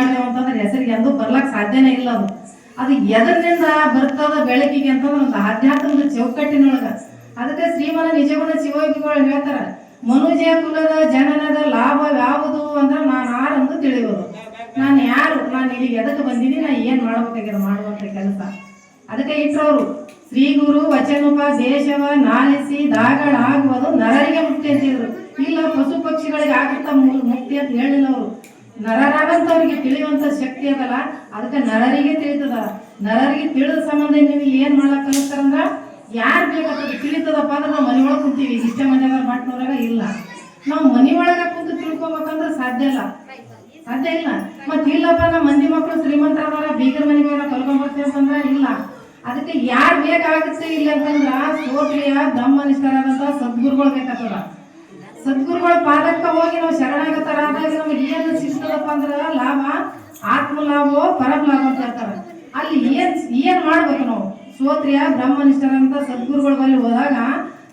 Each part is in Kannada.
ಮಾಡಿದೆವು ಅಂತಂದ್ರೆ ಹೆಸರು ಎಂದೂ ಬರ್ಲಕ್ ಸಾಧ್ಯನೇ ಇಲ್ಲ ಅದು. ಅದು ಎದರಿಂದ ಬರ್ತದ ಬೆಳಕಿಗೆ ಅಂತಂದ್ರೆ ಒಂದು ಆಧ್ಯಾತ್ಮದ ಚೌಕಟ್ಟಿನೊಳಗ. ಅದಕ್ಕೆ ಶ್ರೀಮನ ನಿಜಗುಣ ಶಿವಯೋಗಿಗಳು ಹೇಳ್ತಾರ? ಮನುಜ ಕುಲದ ಜನನದ ಲಾಭ ಯಾವುದು ಅಂದ್ರೆ ನಾನು ಆರಂದು ತಿಳಿಯೋದು. ನಾನು ಯಾರು? ನಾನು ಇಲ್ಲಿಗೆ ಎದಕ್ಕೆ ಬಂದಿದ್ದೀನಿ? ನಾ ಏನು ಮಾಡ್ಬೇಕಾಗ್ಯದ ಮಾಡುವಂತ ಕೆಲಸ. ಅದಕ್ಕೆ ಇಟ್ಟರವರು ಶ್ರೀ ಗುರು ವಚನೋಪದೇಶವ ನಾಲಿಸಿ ದಾಗಳಾಗುವುದು ನರರಿಗೆ ಮುಕ್ತಿ ಅಂತಿದ್ರು. ಇಲ್ಲ ಪಶು ಪಕ್ಷಿಗಳಿಗೆ ಆಗುತ್ತ ಮು- ಮುಕ್ತಿ ಅಂತ ಹೇಳಿಲ್ಲ ಅವರು. ನರರಾದಂಥವ್ರಿಗೆ ತಿಳಿಯುವಂತ ಶಕ್ತಿ ಅದಲ್ಲ? ಅದಕ್ಕೆ ನರರಿಗೆ ತಿಳಿತದ. ನರರಿಗೆ ತಿಳಿದ ಸಂಬಂಧ ನೀವು ಏನ್ ಮಾಡಕ್ ಕಲಿಸ್ತಾರಂದ್ರ ಯಾರು ಬೇಕಾಗ್ತದೆ ತಿಳಿತದಪ್ಪ ಅಂದ್ರೆ ನಾವು ಮನೆ ಒಳಗೆ ಕುಂತೀವಿ. ಇಷ್ಟ ಮನೆಯವ್ರ ಮಾಡ್ನವ್ರಾಗ ಇಲ್ಲ. ನಾವು ಮನೆ ಒಳಗೆ ಕುಂತು ತಿಳ್ಕೊಬೇಕಂದ್ರೆ ಸಾಧ್ಯ ಇಲ್ಲ. ಸಾಧ್ಯ ಇಲ್ಲ. ಮತ್ ಇಲ್ಲಪ್ಪ ನಮ್ಮ ಮಂದಿ ಮಕ್ಕಳು ಶ್ರೀಮಂತರವರ ಬೀಗರ ಮನೆಗೆ ಕಲ್ಕೊಂಡ್ ಬರ್ತೀವಿ ಅಂತಂದ್ರ ಇಲ್ಲ. ಅದಕ್ಕೆ ಯಾರು ಬೇಕಾಗುತ್ತೆ ಇಲ್ಲ ಅಂತಂದ್ರ ಸೋತ್ರಿಯ ಬ್ರಹ್ಮನಿಷ್ಠರಾದಂತ ಸದ್ಗುರುಗಳು ಬೇಕಾಗ್ತದ ಸದ್ಗುರುಗಳ ಪಾದಕ್ಕ ಹೋಗಿ ನಾವು ಶರಣಾಗತರಾದಾಗ ನಮಗೆ ಏನು ಸಿಗ್ತದಪ್ಪ ಅಂದ್ರೆ ಲಾಭ ಆತ್ಮ ಲಾಭ ಪರಮ ಲಾಭ ಅಂತ ಹೇಳ್ತಾರೆ. ಅಲ್ಲಿ ಏನ್ ಏನ್ ಮಾಡ್ಬೇಕು ನಾವು? ಸೋತ್ರಿಯ ಬ್ರಹ್ಮನಿಷ್ಠರಂತ ಸದ್ಗುರುಗಳ ಬಳಿ ಹೋದಾಗ,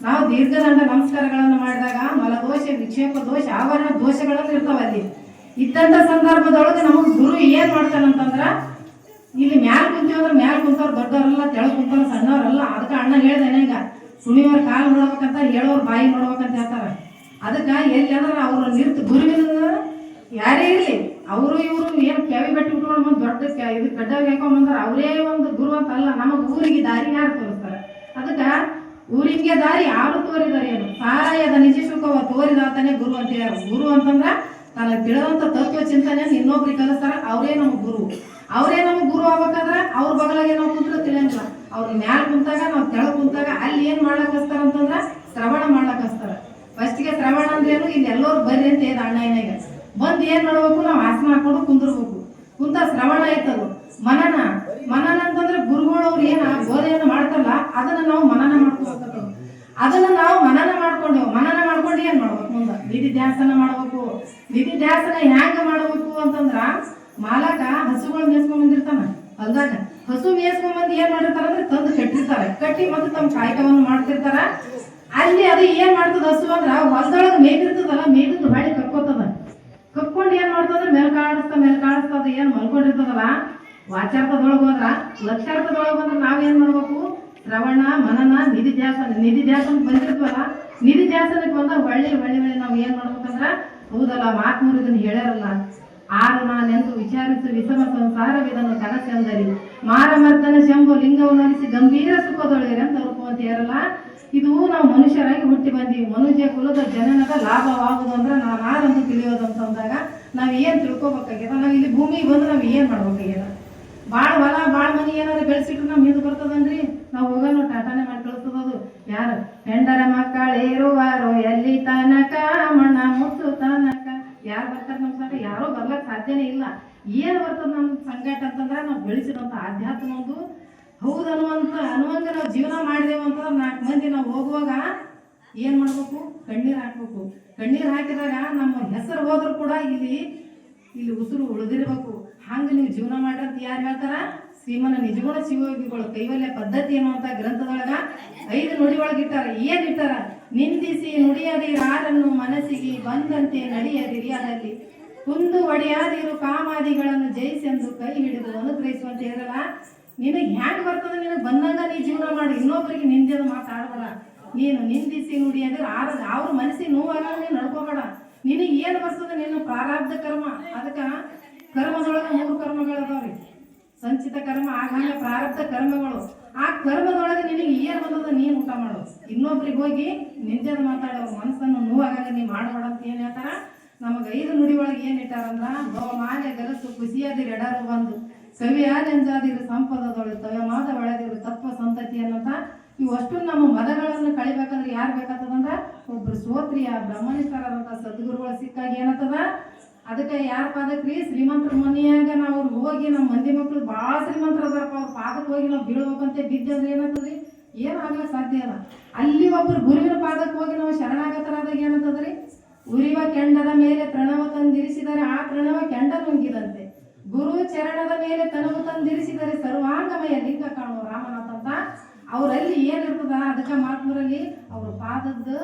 ನಾವು ದೀರ್ಘದಂಡ ನಮಸ್ಕಾರಗಳನ್ನು ಮಾಡಿದಾಗ, ಮಲದೋಷ, ವಿಕ್ಷೇಪ ದೋಷ, ಆವರಣ ದೋಷಗಳನ್ನು ಇರ್ತಾವ ಅಲ್ಲಿ. ಇದ್ದಂತ ಸಂದರ್ಭದೊಳಗೆ ನಮಗ್ ಗುರು ಏನ್ ಮಾಡ್ತಾನಂತಂದ್ರ, ಇಲ್ಲಿ ಮ್ಯಾಲ್ ಕುಂತೀವಂದ್ರೆ ಮ್ಯಾಲ್ ಕುಂತವ್ರು ದೊಡ್ಡವರಲ್ಲ ತೆಳಗ್ ಕುಂತವ್ರು ಸಣ್ಣವರಲ್ಲ, ಅದಕ್ಕೆ ಅಣ್ಣ ಹೇಳ್ದೇನೆ ಈಗ. ಸುಣಿಯವ್ರ ಕಾಲು ನೋಡ್ಬೇಕಂತ ಹೇಳೋರ್ ಬಾಯಿ ನೋಡ್ಬೇಕಂತ ಹೇಳ್ತಾರ. ಅದಕ್ಕೆ ಎಲ್ಲಿ ಅಂದ್ರೆ ಅವ್ರ ನಿಂತು ಗುರುವಿನ ಯಾರೇ ಇರಲಿ, ಅವರು ಇವರು ಏನು ಕೆವಿ ಬೆಟ್ಟಿ ಉಟ್ಕೊಂಡು ಬಂದು ದೊಡ್ಡ ಇದು ಕಡ್ಡಾಗ ಹಾಕೊಂಬಂದ್ರೆ ಅವರೇ ಒಂದು ಗುರು ಅಂತ ಅಲ್ಲ, ನಮಗೆ ಊರಿಗೆ ದಾರಿ ಯಾರು ತೋರಿಸ್ತಾರೆ? ಅದಕ್ಕೆ ಊರಿಗೆ ದಾರಿ ಯಾರು ತೋರಿದಾರೆ ಏನು? ಸಾರಾಯದ ನಿಜ ಶುಕವ ತೋರಿದಾತನೇ ಗುರು ಅಂತ ಹೇಳ ಗುರು ಅಂತಂದ್ರೆ ತನಗೆ ತಿಳಿದಂತ ತತ್ವ ಚಿಂತನೆ ಇನ್ನೊಬ್ರಿಗೆ ಕಲಿಸ್ತಾರ, ಅವರೇ ನಮ್ಗೆ ಗುರು. ಅವರೇ ನಮ್ಗೆ ಗುರು ಆಗ್ಬೇಕಾದ್ರೆ ಅವ್ರ ಬಗಲಾಗೆ ನಾವು ಕುಂತ್ರೆ ತಿಳಿಯಂಗಿಲ್ಲ. ಅವ್ರ ಮ್ಯಾಲ ಕುಂತಾಗ, ನಾವು ತೆಳಗ್ ಕುಂತಾಗ ಅಲ್ಲಿ ಏನು ಮಾಡ್ಲಕ್ ಹಚ್ತಾರ ಅಂತಂದ್ರ ಶ್ರವಣ ಮಾಡ್ಲಕ್ ಹಚ್ತಾರ ಫಸ್ಟಿಗೆ ಶ್ರವಣ ಅಂದ್ರೆ ಏನು? ಇಲ್ಲಿ ಎಲ್ಲರೂ ಬರ್ರಿ ಅಂತ ಏನು ಅಣ್ಣ ಏನಾಗ ಬಂದು ಏನು ಮಾಡ್ಬೇಕು? ನಾವು ಆಸನ ಹಾಕೊಂಡು ಕುಂದಿರ್ಬೇಕು. ಕುಂತ ಶ್ರವಣ ಆಯ್ತದು ಮನನ ಮನನ ಅಂತಂದ್ರೆ ಗುರುಗಳು ಅವ್ರು ಏನ ಬೋಧೆಯನ್ನು ಮಾಡ್ತಾರಲ್ಲ, ಅದನ್ನ ನಾವು ಮನನ ಮಾಡ್ಕೋಬೇಕು ಅದನ್ನ ನಾವು ಮನನ ಮಾಡ್ಕೊಂಡೆವು. ಮನನ ಮಾಡ್ಕೊಂಡು ಏನ್ ಮಾಡ್ಬೇಕು ಮುಂದೆ? ನಿಧಿ ಧ್ಯಾಸನ ಮಾಡ್ಬೇಕು. ನಿಧಿ ಧ್ಯಾಸನ ಹ್ಯಾಂಗ ಮಾಡ್ಬೇಕು ಅಂತಂದ್ರ ಮಾಲಕ ಹಸುಗಳು ಮೇಸ್ಕೊಂಡ್ ಬಂದಿರ್ತಾನ ಹೊಲ್ದಾಗ. ಹಸು ಮೇಸ್ಕೊಂಡ್ ಬಂದು ಏನ್ ಮಾಡಿರ್ತಾರ ಅಂದ್ರೆ ತಂದು ಕಟ್ಟಿರ್ತಾರೆ. ಕಟ್ಟಿ ಮತ್ತೆ ತಮ್ಮ ಕಾಯಕವನ್ನು ಮಾಡ್ತಿರ್ತಾರ. ಅಲ್ಲಿ ಅದು ಏನ್ ಮಾಡ್ತದ ಹಸು ಅಂದ್ರ ಹೊಲದೊಳಗ ಮೇಗಿರ್ತದಲ್ಲ ಮೇಗಿದ್ ಹೊಳಿ ಕಕ್ಕೋತದ ಕರ್ಕೊಂಡು ಏನ್ ಮಾಡ್ತಂದ್ರೆ, ಮೇಲ್ ಕಾಣಿಸ್ತಾ ಮೇಲ್ ಕಾಣಿಸ್ತಾ, ಅದು ಏನ್ ಮಲ್ಕೊಂಡಿರ್ತದಲ್ಲ ವಾಚಾರ್ಥದೊಳಗ ಹೋದ್ರ, ಲಕ್ಷಾರ್ಥದೊಳಗ ಬಂದ್ರೆ ನಾವೇನ್ ಮಾಡ್ಬೇಕು? ಶ್ರವಣ, ಮನನ, ನಿಧಿ ಧ್ಯಾಸನ ನಿಧಿ ಧ್ಯಾಸನ ಬಂದಿರ್ತವಲ್ಲ, ನಿಧಿ ಧ್ಯಾಸನಕ್ಕೆ ಬಂದ ಹೊಳ್ಳಿ ಹೊಳ್ಳಿ ಹೊಳ್ಳಿ ನಾವು ಏನ್ ಮಾಡ್ಬೇಕಂದ್ರ, ಹೌದಲ್ಲ, ಮಾತ್ಮೂರು ಇದನ್ನ ಹೇಳ್ಯಾರಲ್ಲ. ಆರು ನಾನೆಂದು ವಿಚಾರಿಸು ವಿಷಮ ಸಂಸಾರವಿದನ್ನು ಕನಸೆಂದರಿ. ಮಾರಮರ್ದನ ಶಂಭು ಲಿಂಗವನ್ನು ಗಂಭೀರ ಸುಖದೊಳಗಿರಿ ಅಂತ ಅಂತ ಹೇಳಲ್ಲ ಇದು ನಾವು ಮನುಷ್ಯರಾಗಿ ಹುಟ್ಟಿ ಬಂದೀವಿ. ಮನುಷ್ಯ ಕುಲದ ಜನನದ ಲಾಭವಾಗುವುದು ಅಂದ್ರೆ ನಾವು ನಾದಂತ ತಿಳಿಯೋದು ಅಂತ ಅಂದಾಗ ನಾವ್ ಏನ್ ತಿಳ್ಕೊಬೇಕಾಗ್ಯದ? ನಾವು ಇಲ್ಲಿ ಭೂಮಿಗೆ ಬಂದು ನಾವ್ ಏನು ಮಾಡ್ಬೇಕಾಗ್ಯದ? ಭಾಳ ಹೊಲ ಭಾಳ ಮನಿ ಏನಾರ ಬೆಳೆಸಿಟ್ರೆ ನಮ್ಮ ಇದು ಬರ್ತದನ್ರಿ ನಾವು ಹೋಗೋಣ ಟಾಟಾನೆ ಮಾಡಿ ಕಳಿಸ್ತದದು ಯಾರು? ಹೆಂಡರ ಮಕ್ಕಳಿರುವಾರೋ ಎಲ್ಲಿ ತನಕ? ಮಣ ಮುತ್ತು ತನಕ. ಯಾರು ಬರ್ತಾರೆ ನಮ್ಮ ಸಂಗ ಯಾರೋ ಬರ್ಲಕ್ ಸಾಧ್ಯನೇ ಇಲ್ಲ. ಏನು ಬರ್ತದೆ ನಮ್ಮ ಸಂಘಟ ಅಂತಂದ್ರೆ ನಾವು ಬೆಳೆಸಿರೋಂಥ ಆಧ್ಯಾತ್ಮ ಒಂದು ಹೌದು ಅನ್ನುವಂತ ಅನ್ನುವಂಗ ನಾವು ಜೀವನ ಮಾಡಿದೆವು ಅಂತ ನಾಲ್ಕು ಮಂದಿ ನಾವು ಹೋಗುವಾಗ ಏನ್ ಮಾಡ್ಬೇಕು? ಕಣ್ಣೀರ್ ಹಾಕ್ಬೇಕು. ಕಣ್ಣೀರ್ ಹಾಕಿದಾಗ ನಮ್ಮ ಹೆಸರು ಹೋದ್ರು ಕೂಡ ಇಲ್ಲಿ ಇಲ್ಲಿ ಉಸಿರು ಉಳಿದಿರ್ಬೇಕು. ಹಂಗ ನೀವು ಜೀವನ ಮಾಡಂತ ಯಾರು ಹೇಳ್ತಾರ? ಶ್ರೀಮನ ನಿಜಗುಣ ಶಿವಯೋಗಿಗಳು. ಕೈವಲ್ಯ ಪದ್ಧತಿ ಅನ್ನುವಂತ ಗ್ರಂಥದೊಳಗ ಐದು ನುಡಿ ಒಳಗೆ ಇಟ್ಟಾರ. ಏನ್ ಇಟ್ಟಾರ? ನಿಂದಿಸಿ ನುಡಿಯದಿ ಯಾರನ್ನು ಮನಸ್ಸಿಗೆ ಬಂದಂತೆ ನಡೆಯದಿರಿ ಅದರಲ್ಲಿ ಕುಂದು ಒಡೆಯಾದಿರು ಕಾಮಾದಿಗಳನ್ನು ಜಯಿಸೆಂದು ಕೈ ಹಿಡಿದು ಅನುಗ್ರಹಿಸುವಂತೆ ಹೇಳಲ್ಲ. ನಿನಗೆ ಹ್ಯಾಂಗ್ ಬರ್ತದೆ ನಿನಗೆ ಬಂದಂಗ ನೀ ಜೀವನ ಮಾಡಿ. ಇನ್ನೊಬ್ಬರಿಗೆ ನಿಂದೆದು ಮಾತಾಡಬೇಡ. ನೀನು ನಿಂದಿಸಿ ಅಂದ್ರೆ ಆರ ಅವ್ರ ಮನಸ್ಸಿಗೆ ನೋವಾಗ ನೀನು ನಡ್ಕೋಬೇಡ. ನಿನಗೆ ಏನು ಬರ್ತದೆ ನಿನ್ನ ಪ್ರಾರಬ್ಧ ಕರ್ಮ. ಅದಕ್ಕೆ ಕರ್ಮದೊಳಗೆ ಮೂರು ಕರ್ಮಗಳು ಅದಾವ್ರಿ ಸಂಚಿತ ಕರ್ಮ, ಆಗಾಗ ಪ್ರಾರಬ್ಧ ಕರ್ಮಗಳು. ಆ ಕರ್ಮದೊಳಗೆ ನಿನಗೆ ಏನು ಬಂದದ ನೀನು ಊಟ ಮಾಡು. ಇನ್ನೊಬ್ರಿಗೆ ಹೋಗಿ ನಿಂದೆದು ಮಾತಾಡೋ. ಮನಸ್ಸನ್ನು ನೋವಾಗಾಗ ನೀ ಮಾಡಬೇಡ ಅಂತ ಏನು ಹೇಳ್ತಾರ? ನಮಗೆ ಐದು ನುಡಿ ಒಳಗೆ ಏನು ಇಟ್ಟಾರಂದ್ರ ಬಹು ಮಾಲೆ ಗಲಸು ಖುಷಿಯಾದಿರಿ ಎಡರು ಬಂದು. ಕವಿಯಾಲೆಂಜಾದಿರು ಸಂಪದದೊಳು ತವಮಾದ ಒಳದಿರು ತತ್ವ ಸಂತತಿ ಅನ್ನಂತ ಇವು ಅಷ್ಟು ನಮ್ಮ ಮದಗಳನ್ನು ಕಳಿಬೇಕಂದ್ರೆ ಯಾರು ಬೇಕಾಗ್ತದಂದ್ರ ಒಬ್ರು ಸೋತ್ರಿಯ ಬ್ರಹ್ಮನಿಷ್ಠರಾದಂಥ ಸದ್ಗುರುಗಳು ಸಿಕ್ಕಾಗ ಏನತ್ತದ? ಅದಕ್ಕೆ ಯಾರ ಪಾದಕ್ರಿ? ಶ್ರೀಮಂತರ ಮನೆಯಾಗ ನಾವು ಅವ್ರು ಹೋಗಿ ನಮ್ಮ ಮಂದಿ ಮಕ್ಳು ಭಾಳ ಶ್ರೀಮಂತರ ಅದಾರಪ್ಪ, ಅವ್ರ ಪಾದಕ್ಕೆ ಹೋಗಿ ನಾವು ಬೀಳ್ಬೇಕಂತ ಬಿದ್ದಂದ್ರೆ ಏನಂತದ್ರಿ ಏನಾಗಲ್ಲ ಸಾಧ್ಯ ಅಲ್ಲ. ಅಲ್ಲಿ ಒಬ್ರು ಗುರುವಿನ ಪಾದಕ್ಕೆ ಹೋಗಿ ನಾವು ಶರಣಾಗತರಾದಾಗ ಏನಂತದ್ರಿ ಉರಿವ ಕೆಂಡದ ಮೇಲೆ ಪ್ರಣವ ತಂದಿರಿಸಿದರೆ ಆ ಪ್ರಣವ ಕೆಂಡ ನುಂಗಿದಂತೆ. ಗುರು ಚರಣದ ಮೇಲೆ ತನಗು ತಂದಿರಿಸಿದರೆ ಸರ್ವಾಂಗಮಯ ಲಿಂಗ ಕಾಣುವ ರಾಮನಾಥ ಅಂತ ಅವರಲ್ಲಿ ಏನಿರ್ತದ? ಅದಕ್ಕೆ ಮಹಾತ್ಮರಲ್ಲಿ ಅವ್ರ ಪಾದದ್ದು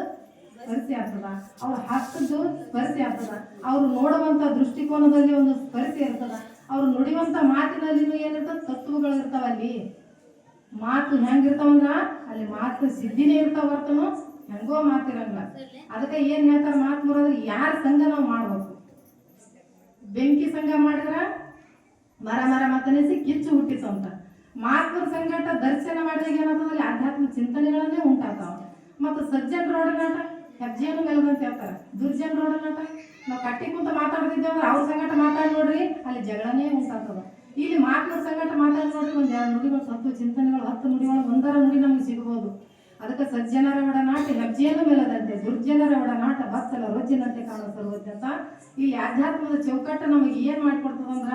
ಸ್ಪರ್ಶೆ ಆಗ್ತದ. ಅವ್ರ ಹಸ್ತದ್ದು ಸ್ಪರ್ಶೆ ಆಗ್ತದ. ಅವ್ರು ನೋಡುವಂತ ದೃಷ್ಟಿಕೋನದಲ್ಲಿ ಒಂದು ಸ್ಪರ್ಶೆ ಇರ್ತದ. ಅವ್ರು ನುಡಿಯುವಂಥ ಮಾತಿನಲ್ಲಿನೂ ಏನಿರ್ತದ? ತತ್ವಗಳು ಇರ್ತಾವ ಅಲ್ಲಿ. ಮಾತು ಹೆಂಗಿರ್ತಾವಂದ್ರ? ಅಲ್ಲಿ ಮಾತು ಸಿದ್ಧಿನೇ ಇರ್ತಾವ ಹೆಂಗೋ ಮಾತಿರಂಗಿಲ್ಲ ಅದಕ್ಕೆ ಏನ್ ಹೇಳ್ತಾರ ಮಾತು ಬರೋದ್ರೆ ಯಾರ ಸಂಘ ನಾವು ಮಾಡ್ಬೇಕು? ಬೆಂಕಿ ಸಂಘ ಮಾಡಿದ್ರ ಮರ ಮರ ಮತನಿಸಿ ಕಿಚ್ಚು ಹುಟ್ಟಿತು ಅಂತ. ಸಂಘಟ ದರ್ಶನ ಮಾಡಿದಾಗ ಏನಾಗ್ತದಲ್ಲಿ ಆಧ್ಯಾತ್ಮ ಚಿಂತನೆಗಳನ್ನೇ ಉಂಟಾಗ್ತಾವ. ಮತ್ತು ಸಜ್ಜನರ ಒಡನಾಟ ಹೆಜ್ಜೆಯನ್ನು ಅಂತ ಹೇಳ್ತಾರೆ. ದುರ್ಜನರ ಒಡನಾಟ ನಾವು ಕಟ್ಟಿ ಕುಂತ ಮಾತಾಡ್ತಿದ್ದೇವೆ ಅವ್ರ ಸಂಗಟ ಮಾತಾಡಿ ನೋಡ್ರಿ, ಅಲ್ಲಿ ಜಗಳನೇ ಉಂಟಾಗ್ತದ. ಇಲ್ಲಿ ಮಾತುರ ಸಂಗಟ ಮಾತಾಡಿ ನೋಡ್ರಿ, ಒಂದ್ ಎರಡು ನುಡಿಗಳು, ಸತ್ತು ಚಿಂತನೆಗಳು, ಹತ್ತು ನುಡಿಗಳು, ಒಂದರ ನುಡಿ ನಮ್ಗೆ ಸಿಗ್ಬೋದು. ಅದಕ್ಕೆ ಸಜ್ಜನರ ಒಡನಾಟ ಹೆಜ್ಜೆಯನ್ನು ಮೇಲದಂತೆ, ದುರ್ಜನರ ಒಡನಾಟ ಬಸ್ಸಲ ರೊಜ್ಜಿನಂತೆ ಕಾಣೋ ಸರ್ವಜ್ಞತ. ಇಲ್ಲಿ ಆಧ್ಯಾತ್ಮದ ಚೌಕಟ್ಟು ನಮಗೆ ಏನು ಮಾಡ್ಕೊಡ್ತದಂದ್ರ,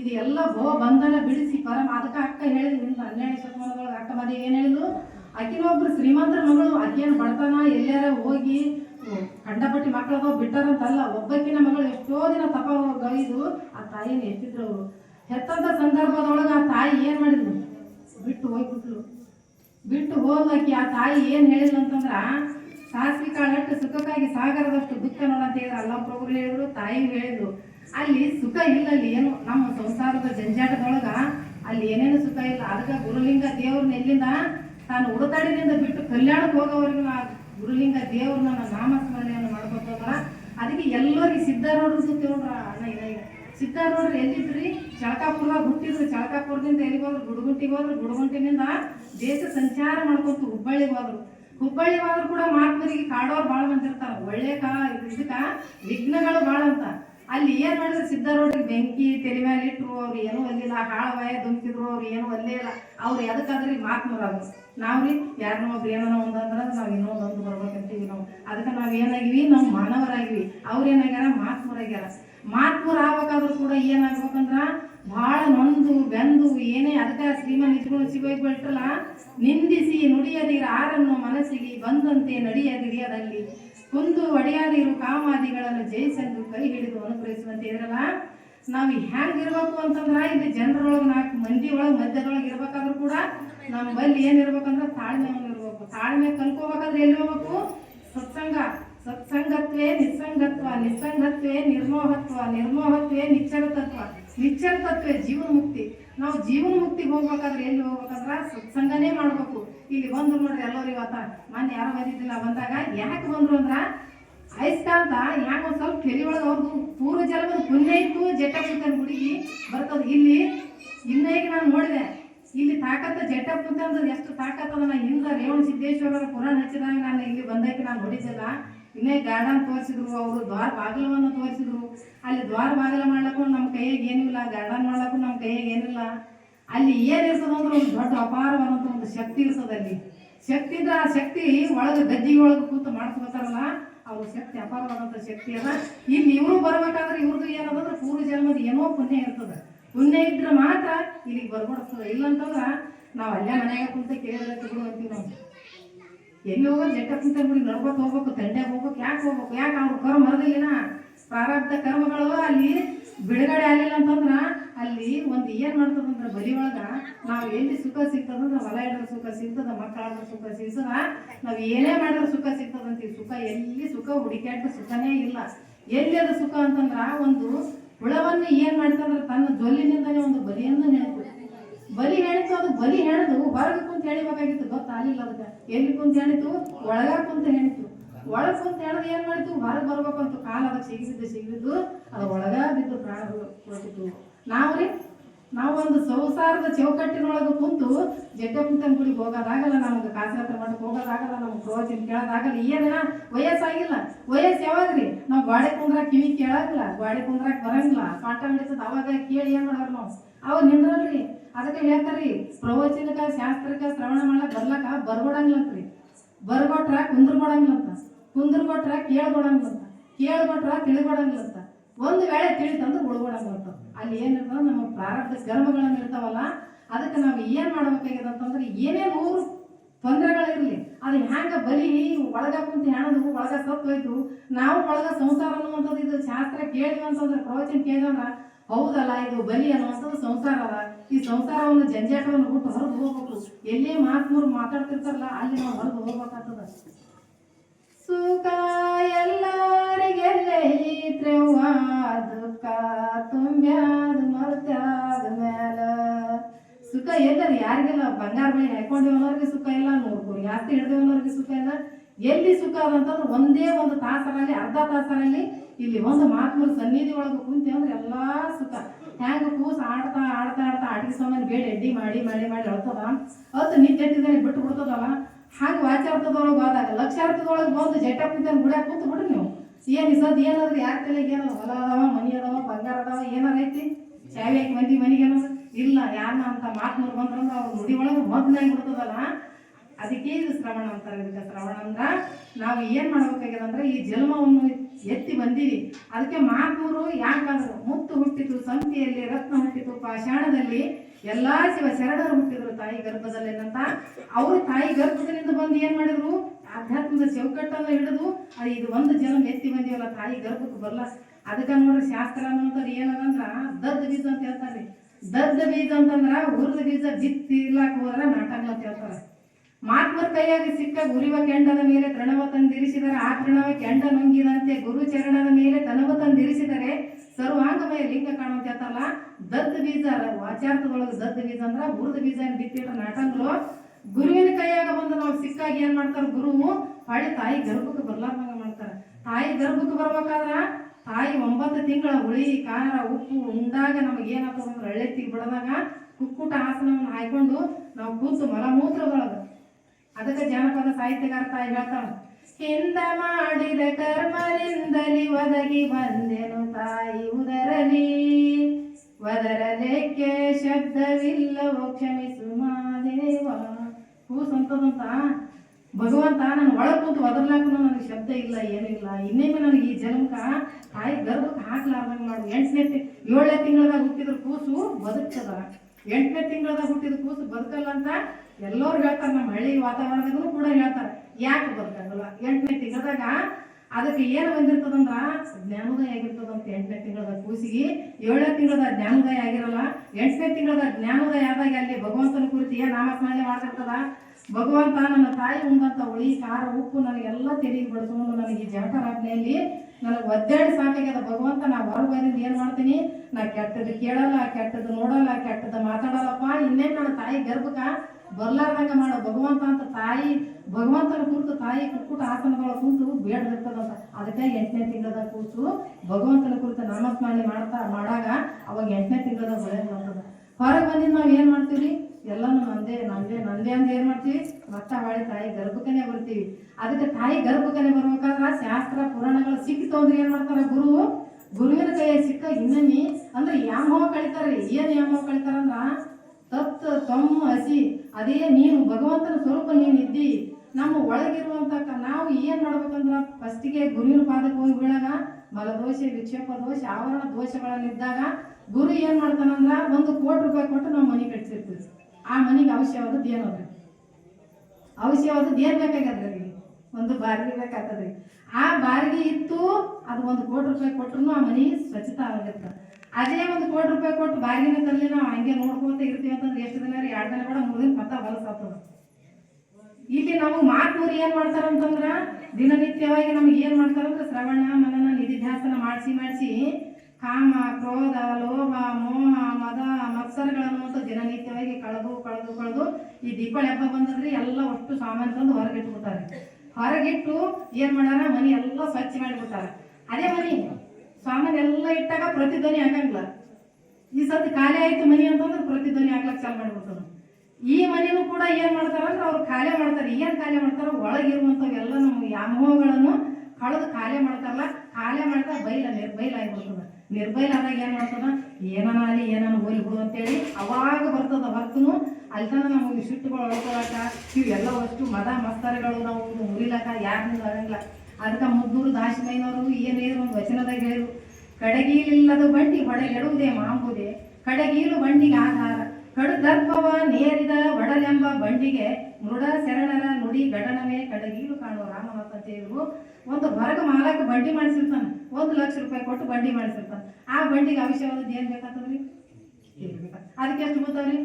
ಇದು ಎಲ್ಲ ಭೋ ಬಂಧನ ಬಿಡಿಸಿ ಪರಮ, ಅದಕ್ಕೆ ಅಕ್ಕ ಹೇಳಿದ್ರು ಹಿಂದ ಹನ್ನೆರಡು ಶತಮಾನದೊಳಗೆ, ಅಕ್ಕ ಮದಿ ಹೇಳಿದ್ರು ಹೇಳಿದ್ಲು? ಆಕಿನೊಬ್ರು ಶ್ರೀಮಂತರ ಮಗಳು ಆಕೇನು ಬಡತನ ಎಲ್ಲಾರ ಹೋಗಿ ಕಂಡಪಟ್ಟಿ ಮಕ್ಕಳದವ್ ಬಿಟ್ಟಾರಂತಲ್ಲ ಒಬ್ಬಕ್ಕಿನ ಮಗಳು ಎಷ್ಟೋ ದಿನ ತಪ ಗೈದು, ಆ ತಾಯಿನ ಎತ್ತಿದ್ರು ಅವರು. ಹೆತ್ತಂತ ಸಂದರ್ಭದೊಳಗೆ ಆ ತಾಯಿ ಏನು ಮಾಡಿದ್ಲು? ಬಿಟ್ಟು ಹೋಗ್ಬಿಟ್ಲು. ಬಿಟ್ಟು ಹೋಗ್ಲಾಕಿ ಆ ತಾಯಿ ಏನು ಹೇಳಿಲ್ಲ ಅಂತಂದ್ರ, ಸಾಸಿವೆ ಕಾಳಟ್ಟು ಸುಖಕ್ಕಾಗಿ ಸಾಗರದಷ್ಟು ದುಃಖ ನೋಡಂತ ಹೇಳಿದ್ರು. ಅಲ್ಲ ಪ್ರಭುಗಳು ಹೇಳಿದ್ರು ತಾಯಿ ಹೇಳಿದ್ರು ಅಲ್ಲಿ ಸುಖ ಇಲ್ಲ ಅಲ್ಲಿ ಏನು? ನಮ್ಮ ಸಂಸಾರದ ಜಂಜಾಟದೊಳಗ ಅಲ್ಲಿ ಏನೇನು ಸುಖ ಇಲ್ಲ? ಅದಕ್ಕೆ ಗುರುಲಿಂಗ ದೇವ್ರನ್ನ ಎಲ್ಲಿಂದ ತಾನು ಉಡತಾಡಿನಿಂದ ಬಿಟ್ಟು ಕಲ್ಯಾಣಕ್ಕೆ ಹೋಗೋವರೆಗೂ ಆ ಗುರುಲಿಂಗ ದೇವ್ರನ್ನ ನಾಮಸ್ಮರಣೆಯನ್ನು ಮಾಡ್ಕೊತಂದ್ರ ಅದಕ್ಕೆ ಎಲ್ಲರಿಗೆ ಸಿದ್ಧಾರೂಢರು ಸುತ್ತಿರೋಡ್ರ ಅಣ್ಣ ಇಲ್ಲ ಸಿದ್ಧಾರೂಢರು ಎಲ್ಲಿದ್ರಿ? ಚಳಕಾಪುರದಾಗ ಹುಟ್ಟಿದ್ರು. ಚಳಕಾಪುರದಿಂದ ಎಲ್ಲಿಗೆ ಹೋದ್ರು? ಗುಡುಗುಂಟಿಗೆ ಹೋದ್ರು. ಗುಡುಗುಂಟಿನಿಂದ ದೇಶ ಸಂಚಾರ ಮಾಡ್ಕೊಂತು ಹುಬ್ಬಳ್ಳಿಗೆ ಹೋದ್ರು. ಹುಬ್ಬಳ್ಳಿ ಹೋದ್ರು ಕೂಡ ಮಾತ್ಮರಿಗೆ ಕಾಡೋರು ಭಾಳ ಬಂದಿರ್ತಾರ ಒಳ್ಳೆ ಕಾ ಇದಕ್ಕ ವಿಘ್ನಗಳು ಭಾಳ ಅಂತ. ಅಲ್ಲಿ ಏನ್ ಮಾಡಿದ್ರು ಸಿದ್ಧಾರೂಢರಿಗೆ? ಬೆಂಕಿ, ತಲೆ ಮೇಲೆ ಇಟ್ಟರು ಅವ್ರು. ಏನೂ ಒಲ್ಲಿಲ್ಲ ಹಾಳವಾಯ ದುಮ್ಕಿದ್ರು ಅವ್ರು. ಏನೂ ಒಲ್ಲೇ ಇಲ್ಲ. ಅವ್ರು ಎದಕ್ಕಾದ್ರಿ ಮಾತ್ಮರಾದ್ರು ರೀ ಯಾರನ್ನೋ ಒಬ್ರು ಏನೋ ಒಂದು ಅಂದ್ರೆ ನಾವು ಇನ್ನೊಂದು ಒಂದು ಬರ್ಬೇಕಂತೀವಿ ನಾವು. ಅದಕ್ಕೆ ನಾವು ಏನಾಗಿವಿ ನಾವು ಮಾನವರಾಗಿವಿ. ಅವ್ರು ಏನಾಗ್ಯಾರ ಮಾತ್ಮರಾಗ್ಯಾರ ಮಾತ್ಮರ ಆಗ್ಬೇಕಾದ್ರೂ ಕೂಡ ಏನಾಗ್ಬೇಕಂದ್ರ ಬಹಳ ನೊಂದು, ಬೆಂದು, ಏನೇ ಅದಕ್ಕೆ ಶ್ರೀಮನ್ ಇದ್ಕೊಂಡು ಶಿವೈ ಬಿಟ್ರಲ್ಲ ನಿಂದಿಸಿ ನುಡಿಯದಿರ ಆರನ್ನು ಮನಸ್ಸಿಗೆ ಬಂದಂತೆ ನಡೆಯದಿರಿ ಅದಲ್ಲಿ ಕುಂದು ಒಡೆಯಾದಿರು ಕಾಮಾದಿಗಳನ್ನು ಜಯಿಸೆಂದು ಕೈ ಹಿಡಿದು ಅನುಗ್ರಹಿಸುವಂತೆ ಇದ್ರಲ್ಲ ನಾವು ಹೆಂಗಿರ್ಬೇಕು ಅಂತಂದ್ರ ಇಲ್ಲಿ ಜನರೊಳಗೆ ನಾಲ್ಕು ಮಂದಿ ಒಳಗೆ, ಮಧ್ಯದೊಳಗೆ ಇರ್ಬೇಕಾದ್ರೂ ಕೂಡ ನಮ್ಮ ಬಲ್ಲಿ ಏನಿರ್ಬೇಕಂದ್ರ ತಾಳ್ಮೆ ಇರ್ಬೇಕು. ತಾಳ್ಮೆ ಕಲ್ಕೋಬೇಕಾದ್ರೆ ಎಲ್ಲಿ ಹೋಗ್ಬೇಕು? ಸತ್ಸಂಗ. ಸತ್ಸಂಗತ್ವೇ ನಿಸ್ಸಂಗತ್ವ, ನಿಸ್ಸಂಗತ್ವೇ ನಿರ್ಮೋಹತ್ವ, ನಿರ್ಮೋಹತ್ವೇ ನಿಚ್ಚರ ತತ್ವ ನಿಚ್ಚರ ತತ್ವ ಜೀವನ ಮುಕ್ತಿ ನಾವು ಜೀವನ ಮುಕ್ತಿಗೆ ಹೋಗ್ಬೇಕಾದ್ರೆ ಎಲ್ಲಿ ಹೋಗ್ಬೇಕಂದ್ರ ಸತ್ಸಂಗನೇ ಮಾಡ್ಬೇಕು. ಇಲ್ಲಿ ಬಂದ್ರು ನೋಡ್ರಿ ಎಲ್ಲರೂ ಇವತ್ತ. ಮೊನ್ನೆ ಯಾರು ಬಂದಿದ್ದಿಲ್ಲ, ಬಂದಾಗ ಯಾಕೆ ಬಂದ್ರು ಅಂದ್ರ ಅಯಸ್ಕಾಂತ ಯಾಕೆ ಒಂದ್ ಸ್ವಲ್ಪ ಕೆರಿ ಒಳಗೆ ಅವ್ರದ್ದು ಪೂರ್ವ ಜನ್ಮದ ಪುಣ್ಯ ಇತ್ತು ಜಟ್ಟ ಪುತ್ತನ ಹುಡುಗಿ ಬರ್ತದ. ಇಲ್ಲಿ ಈಗ ನಾನು ನೋಡಿದೆ, ಇಲ್ಲಿ ತಾಕತ್ತ ಜಟ್ಟ ಪುತನ್ ಎಷ್ಟು ತಾಕತ್ತದ. ನಾ ಹಿಂದ ರೇವಣ ಸಿದ್ದೇಶ್ವರ ಪುರಾಣ ಹಚ್ಚಿದಾಗ ನಾನು ಇಲ್ಲಿ ಬಂದಕ್ಕೆ ನಾನು ನೋಡಿದ್ದಿಲ್ಲ ಇನ್ನೇ ಗಾರ್ಡನ್ ತೋರಿಸಿದ್ರು, ಅವರು ದ್ವಾರ ಬಾಗಿಲವನ್ನು ತೋರಿಸಿದ್ರು. ಅಲ್ಲಿ ದ್ವಾರ ಬಾಗಿಲ ಮಾಡ್ಲಕ್ಕೂ ನಮ್ಮ ಕೈಯಾಗ ಏನಿಲ್ಲ ಗಾರ್ಡನ್ ಮಾಡ್ಲಕ್ಕೂ ನಮ್ಮ ಕೈಯಾಗ ಏನಿಲ್ಲ ಅಲ್ಲಿ ಏನಿರ್ತದ ಅಂದ್ರೆ ಒಂದು ದೊಡ್ಡ ಅಪಾರವಾದಂಥ ಒಂದು ಶಕ್ತಿ ಇರ್ತದೆ ಅಲ್ಲಿ. ಶಕ್ತಿ ಇದ್ರೆ ಆ ಶಕ್ತಿ ಒಳಗೆ ಗದ್ದಿಗೆ ಒಳಗೆ ಕೂತು ಮಾಡ್ಕೋತಾರಲ್ಲ ಅವ್ರ ಶಕ್ತಿ ಅಪಾರವಾದಂಥ ಶಕ್ತಿ ಅದ. ಇಲ್ಲಿ ಇವರು ಬರ್ಬೇಕಾದ್ರೆ ಇವ್ರದ್ದು ಏನದಂದ್ರೆ ಪೂರ್ವ ಜನ್ಮದ ಏನೋ ಪುಣ್ಯ ಇರ್ತದೆ. ಪುಣ್ಯ ಇದ್ರೆ ಮಾತ್ರ ಇಲ್ಲಿಗೆ ಬರ್ಬಿಡ್ತದೆ ಇಲ್ಲಂತಂದ್ರೆ ನಾವು ಅಲ್ಲೇ ಮನೆಯಾಗ ಕುಂತ ಕೇಳಿದ್ರೆ ಅಂತೀವಿ ನಾವು. ಎಲ್ಲಿ ಹೋಗೋದು ಜಟ್ಟ ಕುಂತ ಬಿಡಿ ನಡ್ಕೊತ ಹೋಗ್ಬೇಕು, ತಂಡ್ಯಾಗ ಹೋಗ್ಬೇಕು, ಯಾಕೆ ಹೋಗ್ಬೇಕು? ಯಾಕೆ ಅವ್ರ ಕರ್ಮ ಮರದಿಲ್ಲ ಪ್ರಾರಬ್ಧ ಕರ್ಮಗಳು ಅಲ್ಲಿ ಬಿಡುಗಡೆ ಆಗಲಿಲ್ಲ ಅಂತಂದ್ರ ಅಲ್ಲಿ ಒಂದು ಏನ್ ಮಾಡ್ತದಂದ್ರ ಬಲಿ ಒಳಗ ನಾವು ಎಲ್ಲಿ ಸುಖ ಸಿಗ್ತದಂದ್ರ ಹೊಲ ಹಿಡಿದ್ರೆ ಸುಖ ಸಿಗ್ತದ ಮಕ್ಕಳಾದ್ರೂ ಸುಖ ಸಿಗ್ತದ, ನಾವು ಏನೇ ಮಾಡಿದ್ರೆ ಸುಖ ಸಿಗ್ತದಂತೀವಿ ಸುಖ ಎಲ್ಲಿ ಸುಖ ಹುಡುಕ್ಯಾಟ ಸುಖನೇ ಇಲ್ಲ. ಎಲ್ಲಿ ಅದು ಸುಖ ಅಂತಂದ್ರ ಒಂದು ಹುಳವನ್ನು ಏನ್ ಮಾಡ್ತಂದ್ರ ತನ್ನ ಜೊಲ್ಲಿನಿಂದನೇ ಒಂದು ಬಲಿಯನ್ನು ಹೇಳ್ತು ಬಲಿ ಹೇಳಿತು ಅದು ಬಲಿ ಹೇಳಿದು ಹೊರಗೆ ಕುಂತ ಹೇಳಿಬೇಕಾಗಿತ್ತು ಗೊತ್ತಾಗಲಿಲ್ಲ ಅದಕ್ಕೆ. ಎಲ್ಲಿ ಕುಂತ ಹೇಳಿತು? ಒಳಗ ಕುಂತ ಹೇಳಿತು. ಒಳಗ್ ಕುಂತ ಹೇಳಿದ್ರೆ ಏನ್ ಮಾಡಿತು? ಹೊರಗೆ ಬರ್ಬೇಕು ಅಂತ ಕಾಲ ಅದಕ್ಕೆ ಸಿಗಿಸಿದ್ದು ಸಿಗಿದ್ದು ಅದು ಒಳಗ ಬಿದ್ದು ಪ್ರಾಣಗಳು ನಾವು ರೀ, ನಾವು ಒಂದು ಸಂಸಾರದ ಚೌಕಟ್ಟಿನೊಳಗೆ ಕುಂತು ಜಡ್ಡ ಕುಂತನ ಗುಡಿಗೆ ಹೋಗೋದಾಗಲ್ಲ ನಮ್ಗೆ, ಕಾಸರತ್ರ ಮಾಡಕ್ ಹೋಗೋದಾಗಲ್ಲ, ನಮ್ಗೆ ಪ್ರವಚನ ಕೇಳೋದಾಗಲ್ಲ. ಏನ ವಯಸ್ಸಾಗಿಲ್ಲ. ವಯಸ್ಸು ಯಾವಾಗ್ರಿ ನಾವು ಗಾಡಿ ಕುಂದ್ರ ಕಿವಿ ಕೇಳಾಗಿಲ್ಲ, ಗಾಡಿ ಕುಂದ್ರಾಕ ಬರಂಗಿಲ್ಲ. ಪಾಠ ಹಿಡಿತದ ಅವಾಗ ಕೇಳಿ ಏನ್ ಮಾಡೋರು ನಾವು? ಅವಾಗ ನಿಂದ್ರಲ್ರಿ. ಅದಕ್ಕೆ ಹೇಳ್ತಾರ್ರಿ, ಪ್ರವಚನಕ ಶಾಸ್ತ್ರಕ್ಕ ಶ್ರವಣ ಮಾಡಕ್ ಬರ್ಲಕ್ಕ ಬರ್ಕೊಡಂಗಿಲ್ಲಂತ್ರಿ ಬರ್ಕೊಟ್ರ ಕುಂದ್ರಕೊಡಂಗಿಲ್ಲಂತ ಕುಂದ್ರಕೊಟ್ರ ಕೇಳ್ಬೋಡಂಗಿಲ್ಲಂತ ಕೇಳ್ಬೋಟ್ರ ತಿಳಿಕೊಡಂಗಿಲ್ಲಂತ ಒಂದು ವೇಳೆ ತಿಳಿತಂದ್ರೆ ಉಳ್ಕೊಡಂಗಿಲ್ಲಂತ ಅಲ್ಲಿ ಏನಿರ್ತದ, ನಮ್ಮ ಪ್ರಾರಬ್ಧ ಕರ್ಮಗಳನ್ನ ಇರ್ತಾವಲ್ಲ, ಅದಕ್ಕೆ ನಾವು ಏನ್ ಮಾಡ್ಬೇಕಾಗಿದೆ ಅಂತಂದ್ರೆ ಏನೇ ನೂರು ತೊಂದರೆಗಳಿರ್ಲಿ, ಅದು ಹ್ಯಾಂಗ ಬಲಿ ಒಳಗ ಕುಂತ ಹೆಣದು ಒಳಗ ಸತ್ತು ಹೋಯ್ತು ನಾವು ಒಳಗ ಸಂಸಾರ ಅನ್ನುವಂಥದ್ದು ಇದು ಶಾಸ್ತ್ರ ಕೇಳಿದ್ವಿ ಅಂತಂದ್ರೆ, ಪ್ರವಚನ ಕೇಳಿದಂದ್ರ ಹೌದಲ್ಲ, ಇದು ಬಲಿ ಅನ್ನುವಂಥದ್ದು ಸಂಸಾರ ಅದ. ಈ ಸಂಸಾರವನ್ನು ಜಂಜಾಟವನ್ನು ಬಿಟ್ಟು ಹೊರಗೆ ಹೋಗ್ಬೇಕು ಎಲ್ಲೇ ಮಾತ್ಮೂರು ಮಾತಾಡ್ತಿರ್ತಾರಲ್ಲ, ಅಲ್ಲಿ ನಾವು ಹೊರಗೆ ಹೋಗ್ಬೇಕಾಗ್ತದ. ಸುಖ ಎಲ್ಲರಿಗೆಲ್ಲೈತ್ರೆವ್ವ ದುಃಖ ತುಂಬ್ಯಾದ ಮರ ಮರ್ತ್ಯಾದ ಮ್ಯಾಲ. ಸುಖ ಎಲ್ಲರಿ ಯಾರಿಗೆಲ್ಲ ಬಂಗಾರ ಮೇಲೆ ಹಾಕೊಂಡಿವನವ್ರಿಗೆ ಸುಖ ಇಲ್ಲ ನೂರು ಕೋರಿ ಹಿಡಿದವನವ್ರಿಗೆ ಸುಖ ಇಲ್ಲ. ಎಲ್ಲಿ ಸುಖ ಅದಂತಂದ್ರೆ ಒಂದೇ ಒಂದು ತಾಸರಲ್ಲಿ, ಅರ್ಧ ತಾಸರಲ್ಲಿ ಇಲ್ಲಿ ಒಂದು ಮಾತ್ಮರ ಸನ್ನಿಧಿ ಒಳಗೆ ಕುಂತಿ ಅಂದ್ರೆ ಎಲ್ಲಾ ಸುಖ. ಹ್ಯಾಂಗ ಕೂಸ ಆಡ್ತಾ ಆಡ್ತಾ ಆಡ್ತಾ ಆಟಿಕೆ ಸಾಮಾನು ಬೇಡ ಎಡ್ಡಿ ಮಾಡಿ ಮಾಡಿ ಮಾಡಿ ಅಳ್ತದ. ಅವತ್ತು ನಿಂತೆಟ್ಟಿದ್ದಾನೆ ಬಿಟ್ಟು ಬಿಡ್ತದಲ್ಲ. ಹಾಗೆ ವಾಚಾರ್ಥದೊಳಗೆ ಹೋದಾಗ ಲಕ್ಷಾರ್ಥದೊಳಗೆ ಬಂದು ಜಟ್ಟ ಕುಂತ ಗುಡ್ಯಾಗ ಕೂತು ಬಿಡ್ರಿ ನೀವು. ಏನು ಇಸದ್ ಏನಾದ್ರು ಯಾರ ತಲೆಗೆ ಏನದ ಹೊಲ ಅದಾವ, ಮನಿ ಅದಾವ, ಬಂಗಾರ ಅದಾವ, ಏನಾರ ಐತಿ? ಶಾಲೆ ಮಂದಿ ಮನಿಗೆ ಏನದ ಇಲ್ಲ ಯಾರನ್ನ ಅಂತ ಮಾತ್ನೂರು ಬಂದ್ರಂದ್ರೆ ಅವ್ರ ನುಡಿ ಒಳಗೆ ಮೊದ್ಲಾಗಿ ಬಿಡ್ತದಲ್ಲ. ಅದಕ್ಕೆ ಇದು ಶ್ರವಣ ಅಂತಾರೆ. ಇದಕ್ಕೆ ಶ್ರವಣ ಅಂದ್ರ ನಾವು ಏನ್ ಮಾಡ್ಬೇಕಾಗ್ಯದ ಅಂದ್ರೆ ಈ ಜನ್ಮವನ್ನು ಎತ್ತಿ ಬಂದೀವಿ ಅದಕ್ಕೆ ಮಾತೂರು ಯಾಕಂದ್ರೆ ಮುತ್ತು ಹುಟ್ಟಿತು ಸಂತಿಯಲ್ಲಿ ರತ್ನ ಹುಟ್ಟಿತು, ಪಾಷಾಣದಲ್ಲಿ ಎಲ್ಲಾ ಶಿವ ಶರಣರು ಹುಟ್ಟಿದ್ರು ತಾಯಿ ಗರ್ಭದಲ್ಲಿ ಅಂತ ಅವರು ತಾಯಿ ಗರ್ಭದಿಂದ ಬಂದು ಏನ್ ಮಾಡಿದ್ರು? ಆಧ್ಯಾತ್ಮದ ಚೌಕಟ್ಟನ್ನ ಹಿಡಿದು ಅದು ಇದು ಒಂದು ಜನ್ಮ ಎತ್ತಿ ಬಂದಿವಲ್ಲ ತಾಯಿ ಗರ್ಭಕ್ಕೆ ಬರಲ್ಲ ಅದಕ್ಕೆ ನೋಡ್ರಿ ಶಾಸ್ತ್ರ ಅನ್ನೋದ್ರ ಏನದಂದ್ರ ದದ್ದ ಬೀಜ ಅಂತ ಹೇಳ್ತಾರ್ರಿ ದದ್ದ ಬೀಜ ಅಂತಂದ್ರ ಹುರಿದ ಬೀಜ ಬಿತ್ತಿರ್ಲಾಕ ಹೋದ್ರ ನಾಟಕ ಅಂತ ಹೇಳ್ತಾರ. ಮಾತ್ಮರ ಕೈಯಾಗಿ ಸಿಕ್ಕ ಗುರಿವ ಕೆಂಡದ ಮೇಲೆ ತೃಣವ ತಂದಿರಿಸಿದರೆ ಆ ತೃಣವ ಕೆಂಡ ನುಂಗಿದಂತೆ ಗುರು ಚರಣದ ಮೇಲೆ ತನವ ತಂದಿರಿಸಿದರೆ ಸರ್ವಾಂಗಮಯ ಲಿಂಗ ಕಾಣುವಂತೆ ಅಂತಲ್ಲ ದದ್ದ ಬೀಜ ವಾಚಾರ್ಥದೊಳಗೆ ದದ್ದ ಬೀಜ ಅಂದ್ರೆ ಗುರುದ ಬೀಜ ಬಿತ್ತಿರೋ ನಾಟಂಗ್ಲು ಗುರುವಿನ ಕೈಯಾಗ ಬಂದು ನಾವು ಸಿಕ್ಕಾಗಿ ಏನ್ ಮಾಡ್ತಾರ ಗುರು? ಹೊಳಿ ತಾಯಿ ಗರ್ಭಕ್ಕೆ ಬರ್ಲಾರ್ದಂಗ ಮಾಡ್ತಾರೆ. ತಾಯಿ ಗರ್ಭಕ್ಕೆ ಬರ್ಬೇಕಾದ್ರ ತಾಯಿ ಒಂಬತ್ತು ತಿಂಗಳ ಹುಳಿ, ಖಾರ, ಉಪ್ಪು ಉಂಡಾಗ ನಮಗೆ ಏನಾಗ್ತದೆ ಅಂದ್ರೆ ಹಳ್ಳೆತ್ತಿಗೆ ಬಿಡದಾಗ ಕುಕ್ಕುಟ ಆಸನವನ್ನು ಹಾಕೊಂಡು ನಾವು ಕೂತು ಮಲಮೂತ್ರದೊಳಗ ಅದಕ್ಕೆ ಜಾನಪದ ಸಾಹಿತ್ಯಗಾರ ತಾಯಿ ಹೇಳ್ತಾಳ? ಹಿಂದ ಮಾಡಿದ ಕರ್ಮದಿಂದಲಿ ಒದಗಿ ಬಂದೆನು ತಾಯಿ ಉದರಲಿ ಒದರಲೆಕ್ಕೆ ಶಬ್ದವಿಲ್ಲವೋ ಕ್ಷಮಿಸು ಮಾದೇವ. ಕೂಸು ಅಂತದಂತ ಭಗವಂತ ನನ್ನ ಒಳಗೆ ಕೂತು ಒದರ್ಲಾಕು ನನಗೆ ಶಬ್ದ ಇಲ್ಲ ಏನಿಲ್ಲ ಇನ್ನೇನು ನನಗೆ ಈ ಜನ್ಮಕ ತಾಯಿ ಗರ್ಭಕ್ಕೆ ಹಾಕ್ಲಾರ್ದಂಗೆ ಮಾಡು. ಎಂಟನೇ ಏಳನೇ ತಿಂಗಳದಾಗ ಹುಟ್ಟಿದ್ರ ಕೂಸು ಬದುಕ್ತದ. ಎಂಟನೇ ತಿಂಗಳದಾಗ ಹುಟ್ಟಿದ ಕೂಸು ಬದುಕಲ್ಲ ಅಂತ ಎಲ್ಲರೂ ಹೇಳ್ತಾರೆ ನಮ್ಮ ಹಳ್ಳಿ ವಾತಾವರಣದಾಗೂ ಕೂಡ ಹೇಳ್ತಾರೆ. ಯಾಕೆ ಗೊತ್ತಾಗಲ್ಲ? ಎಂಟನೇ ತಿಂಗಳದಾಗ ಅದಕ್ಕೆ ಏನು ಬಂದಿರ್ತದಂದ್ರ ಜ್ಞಾನೋದಯ ಆಗಿರ್ತದಂತ ಎಂಟನೇ ತಿಂಗಳದ ಕೂಸಿಗೆ ಏಳನೇ ತಿಂಗಳದ ಜ್ಞಾನೋದಯ ಆಗಿರಲ್ಲ, ಎಂಟನೇ ತಿಂಗಳದ ಜ್ಞಾನೋದಯ ಆದಾಗ ಅಲ್ಲಿ ಭಗವಂತನ ಕುರಿತು ಏನು ನಾಮಸ್ಮರಣೆ ಮಾಡ್ತಿರ್ತದ? ಭಗವಂತ ನನ್ನ ತಾಯಿ ಉಂಡಂತ ಹುಳಿ, ಖಾರ, ಉಪ್ಪು ನನಗೆಲ್ಲ ತೆರಿಗೆ ಬಡಿಸ್ಕೊಂಡು ನನಗೆ ಜಠರಾಜ್ಞೆಯಲ್ಲಿ ನನಗೆ ಒದ್ದಾಡಿ ಸಾಕಾಗ್ಯದ ಭಗವಂತ, ನಾ ಹೊರಗೆ ಬಂದಿದ್ದು ಏನು ಮಾಡ್ತೀನಿ? ನಾ ಕೆಟ್ಟದ್ದು ಕೇಳಲ್ಲ, ಕೆಟ್ಟದ್ದು ನೋಡಲ್ಲ, ಕೆಟ್ಟದ್ದು ಮಾತಾಡಲ್ಲಪ್ಪ, ಇನ್ನೇನು ನನ್ನ ತಾಯಿ ಗರ್ಭಕ್ಕ ಬರ್ಲಾರ್ದಂಗ ಮಾಡೋ. ಭಗವಂತ ಅಂತ ತಾಯಿ, ಭಗವಂತನ ಕುರಿತು ತಾಯಿ ಕುಕ್ಕುಟ ಆಸನಗಳ ಕುಂತು ಬೇಡದಿರ್ತದಂತ ಅದಕ್ಕೆ ಎಂಟನೇ ತಿಂಗಳದ ಕೂತು ಭಗವಂತನ ಕುರಿತು ನಾಮಸ್ಮರಣೆ ಮಾಡ್ತಾ, ಮಾಡಾಗ ಅವಾಗ ಎಂಟನೇ ತಿಂಗಳದ ಒಳ್ಳೆ ಬರ್ತದ ಹೊರಗೆ ಬಂದಿದ್ದು ನಾವು ಏನು ಮಾಡ್ತೀವಿ? ಎಲ್ಲನೂ ನಂದೇ ನಂದೇ ನಂದೇ ಅಂತ ಏನು ಮಾಡ್ತೀವಿ? ಮತ್ತೆ ಹೊಳೆ ತಾಯಿ ಗರ್ಭಕನೆ ಬರ್ತೀವಿ. ಅದಕ್ಕೆ ತಾಯಿ ಗರ್ಭಕ್ಕನೆ ಬರ್ಬೇಕಾದ್ರೆ ಶಾಸ್ತ್ರ, ಪುರಾಣಗಳು ಸಿಕ್ಕಿತು ಅಂದ್ರೆ ಏನು ಮಾಡ್ತಾರ ಗುರು? ಗುರುವಿನ ಕೈ ಸಿಕ್ಕ ಇನ್ನಿ ಅಂದ್ರೆ ಯಾಮೋಹ ಕಳಿತಾರೆ ಏನು ಯಾಮೋಹ ಕಳಿತಾರಂದ್ರ? ತತ್, ತಮ್ಮ, ಹಸಿ. ಅದೇ ನೀನು ಭಗವಂತನ ಸ್ವರೂಪ ನೀನು ಇದ್ದಿ. ನಮ್ಮ ಒಳಗಿರುವಂತ ನಾವು ಏನ್ ಮಾಡ್ಬೇಕಂದ್ರ ಫಸ್ಟಿಗೆ ಗುರುವಿನ ಪಾದಕ್ಕೆ ಹೋಗಿ ಬೀಳಾಗ ಬಲದೋಷ ವಿಕ್ಷೇಪ ದೋಷ, ಆವರಣ ದೋಷಗಳನ್ನಿದ್ದಾಗ ಗುರು ಏನ್ ಮಾಡ್ತಾನಂದ್ರ ಒಂದು ಕೋಟಿ ರೂಪಾಯಿ ಕೊಟ್ಟು ನಾವು ಮನೆ ಕಟ್ಸಿರ್ತೀವಿ ಆ ಮನೆಗೆ ಅವಶ್ಯವಾದದ್ದು ಏನದ ಅವಶ್ಯವಾದದ್ದು ಏನ್ ಬೇಕಾಗ್ಯದ್ರಿ? ಒಂದು ಬಾರಿಗೆ ಬೇಕಾಗ್ತದ್ರಿ. ಆ ಬಾರಿಗೆ ಇತ್ತು, ಅದು ಒಂದು ಕೋಟಿ ರೂಪಾಯಿ ಕೊಟ್ರು ಆ ಮನೆ ಸ್ವಚ್ಛತಾ ಆಗಿರ್ತ ಅದೇ ಒಂದು ಕೋಟಿ ರೂಪಾಯಿ ಕೊಟ್ಟು ಬಾಗಿನ ತರಲಿ ನಾವು ಹಂಗೆ ನೋಡ್ಕೊಂತ ಇರ್ತೀವಿ ಅಂತಂದ್ರೆ ಎಷ್ಟು ದಿನ ರೀ? ಎರಡು ದಿನ ಕೂಡ ಮೂರು ದಿನ ಪತ್ತ ಹೊಲಸಾಗ್ತದ ಇಲ್ಲಿ ನಮಗೆ ಏನ್ ಮಾಡ್ತಾರ ಅಂತಂದ್ರ ದಿನನಿತ್ಯವಾಗಿ ನಮ್ಗೆ ಏನ್ ಮಾಡ್ತಾರಂದ್ರೆ ಶ್ರವಣ, ಮನನ, ನಿಧಿಧ್ಯಾಸನ ಮಾಡಿಸಿ ಮಾಡಿಸಿ ಕಾಮ, ಕ್ರೋಧ, ಲೋಭ, ಮೋಹ, ಮದ, ಮತ್ಸರಗಳನ್ನು ದಿನನಿತ್ಯವಾಗಿ ಕಳೆದು ಕಳೆದು ಕಳೆದು ಈ ದೀಪಾವಳಿ ಹಬ್ಬ ಬಂದದ್ರಿ ಎಲ್ಲ ಒಟ್ಟು ಸಾಮಾನು ತಂದು ಹೊರಗಿಟ್ಬಿಡ್ತಾರೆ. ಹೊರಗಿಟ್ಟು ಏನ್ ಮಾಡ್ಯಾರ? ಮನಿ ಎಲ್ಲ ಸ್ವಚ್ಛ ಮಾಡಿಬಿಡ್ತಾರೆ. ಅದೇ ಮನಿ ಸಾಮಾನು ಎಲ್ಲ ಇಟ್ಟಾಗ ಪ್ರತಿಧ್ವನಿ ಆಗಂಗಿಲ್ಲ ಈ ಸತಿ ಖಾಲಿ ಆಯ್ತು ಮನಿ ಅಂತಂದ್ರೆ ಪ್ರತಿಧ್ವನಿ ಆಗ್ಲಕ್ಕೆ ಚಾಲು ಮಾಡ್ಬಿಡ್ತಾರ. ಈ ಮನೆಯೂ ಕೂಡ ಏನು ಮಾಡ್ತಾರೆ ಅಂದ್ರೆ ಅವ್ರು ಖಾಲಿ ಮಾಡ್ತಾರೆ. ಏನು ಖಾಲಿ ಮಾಡ್ತಾರ? ಒಳಗಿರುವಂತವೆಲ್ಲ ನಮ್ಮ ಯಾಮೋಹಗಳನ್ನು ಕಳೆದು ಖಾಲಿ ಮಾಡ್ತಾರಲ್ಲ, ಖಾಲಿ ಮಾಡ್ತಾ ಬೈಲ, ನಿರ್ಬೈಲ ಆಗಿಬಿಡ್ತದೆ. ನಿರ್ಬೈಲ ಆದಾಗ ಏನು ಮಾಡ್ತದ? ಏನನ ಅಲ್ಲಿ ಏನನ ಹೋಲಿ ಅಂತೇಳಿ ಅವಾಗ ಬರ್ತದ ಹೊರತುನು ಅಲ್ಲಿ ನಮಗೆ ಸಿಟ್ಟುಗಳು ಇವೆಲ್ಲ ಅಷ್ಟು ಮದ ಮಸ್ತರಗಳು ನಾವು ಮುರಿಲಕ ಯಾರನ್ನೂ ಆಗಂಗಿಲ್ಲ. ಅದಕ್ಕೆ ಮುದ್ದೂರು ದಾಶಿಮೈನವರು ಏನು ಹೇಳಿದ್ರು ಒಂದು ವಚನದಾಗ ಹೇಳು ಕಡಗೀಲಿಲ್ಲದ ಬಂಡಿ ಹೊಡೆಗೆಡುವುದೇ ಮಾಂಬುದೆ. ಕಡಗೀಲು ಬಂಡಿಗೆ ಆಧಾರ. ಕಡುದರ್ಭವ ನೇರಿದ ಒಡಲೆಂಬ ಬಂಡಿಗೆ ಮೃಡ ಶರಣರ ನುಡಿ ಘಟನವೇ ಕಡಗೀಲು ಕಾಣುವ ರಾಮನಾಥ ದೇವರು ಒಂದು ಹೊರಗ ಮಾಲಕ ಬಂಡಿ ಮಾಡಿಸಿರ್ತಾನೆ. ಒಂದು ಲಕ್ಷ ರೂಪಾಯಿ ಕೊಟ್ಟು ಬಂಡಿ ಮಾಡಿಸಿರ್ತಾನೆ. ಆ ಬಂಡಿಗೆ ಅವಶ್ಯವಾದದ್ದು ಏನು ಬೇಕಾಗ್ತದ್ರಿ? ಅದಕ್ಕೆ ಎಷ್ಟು ಬೀಳ್ತಾವ್ರಿ?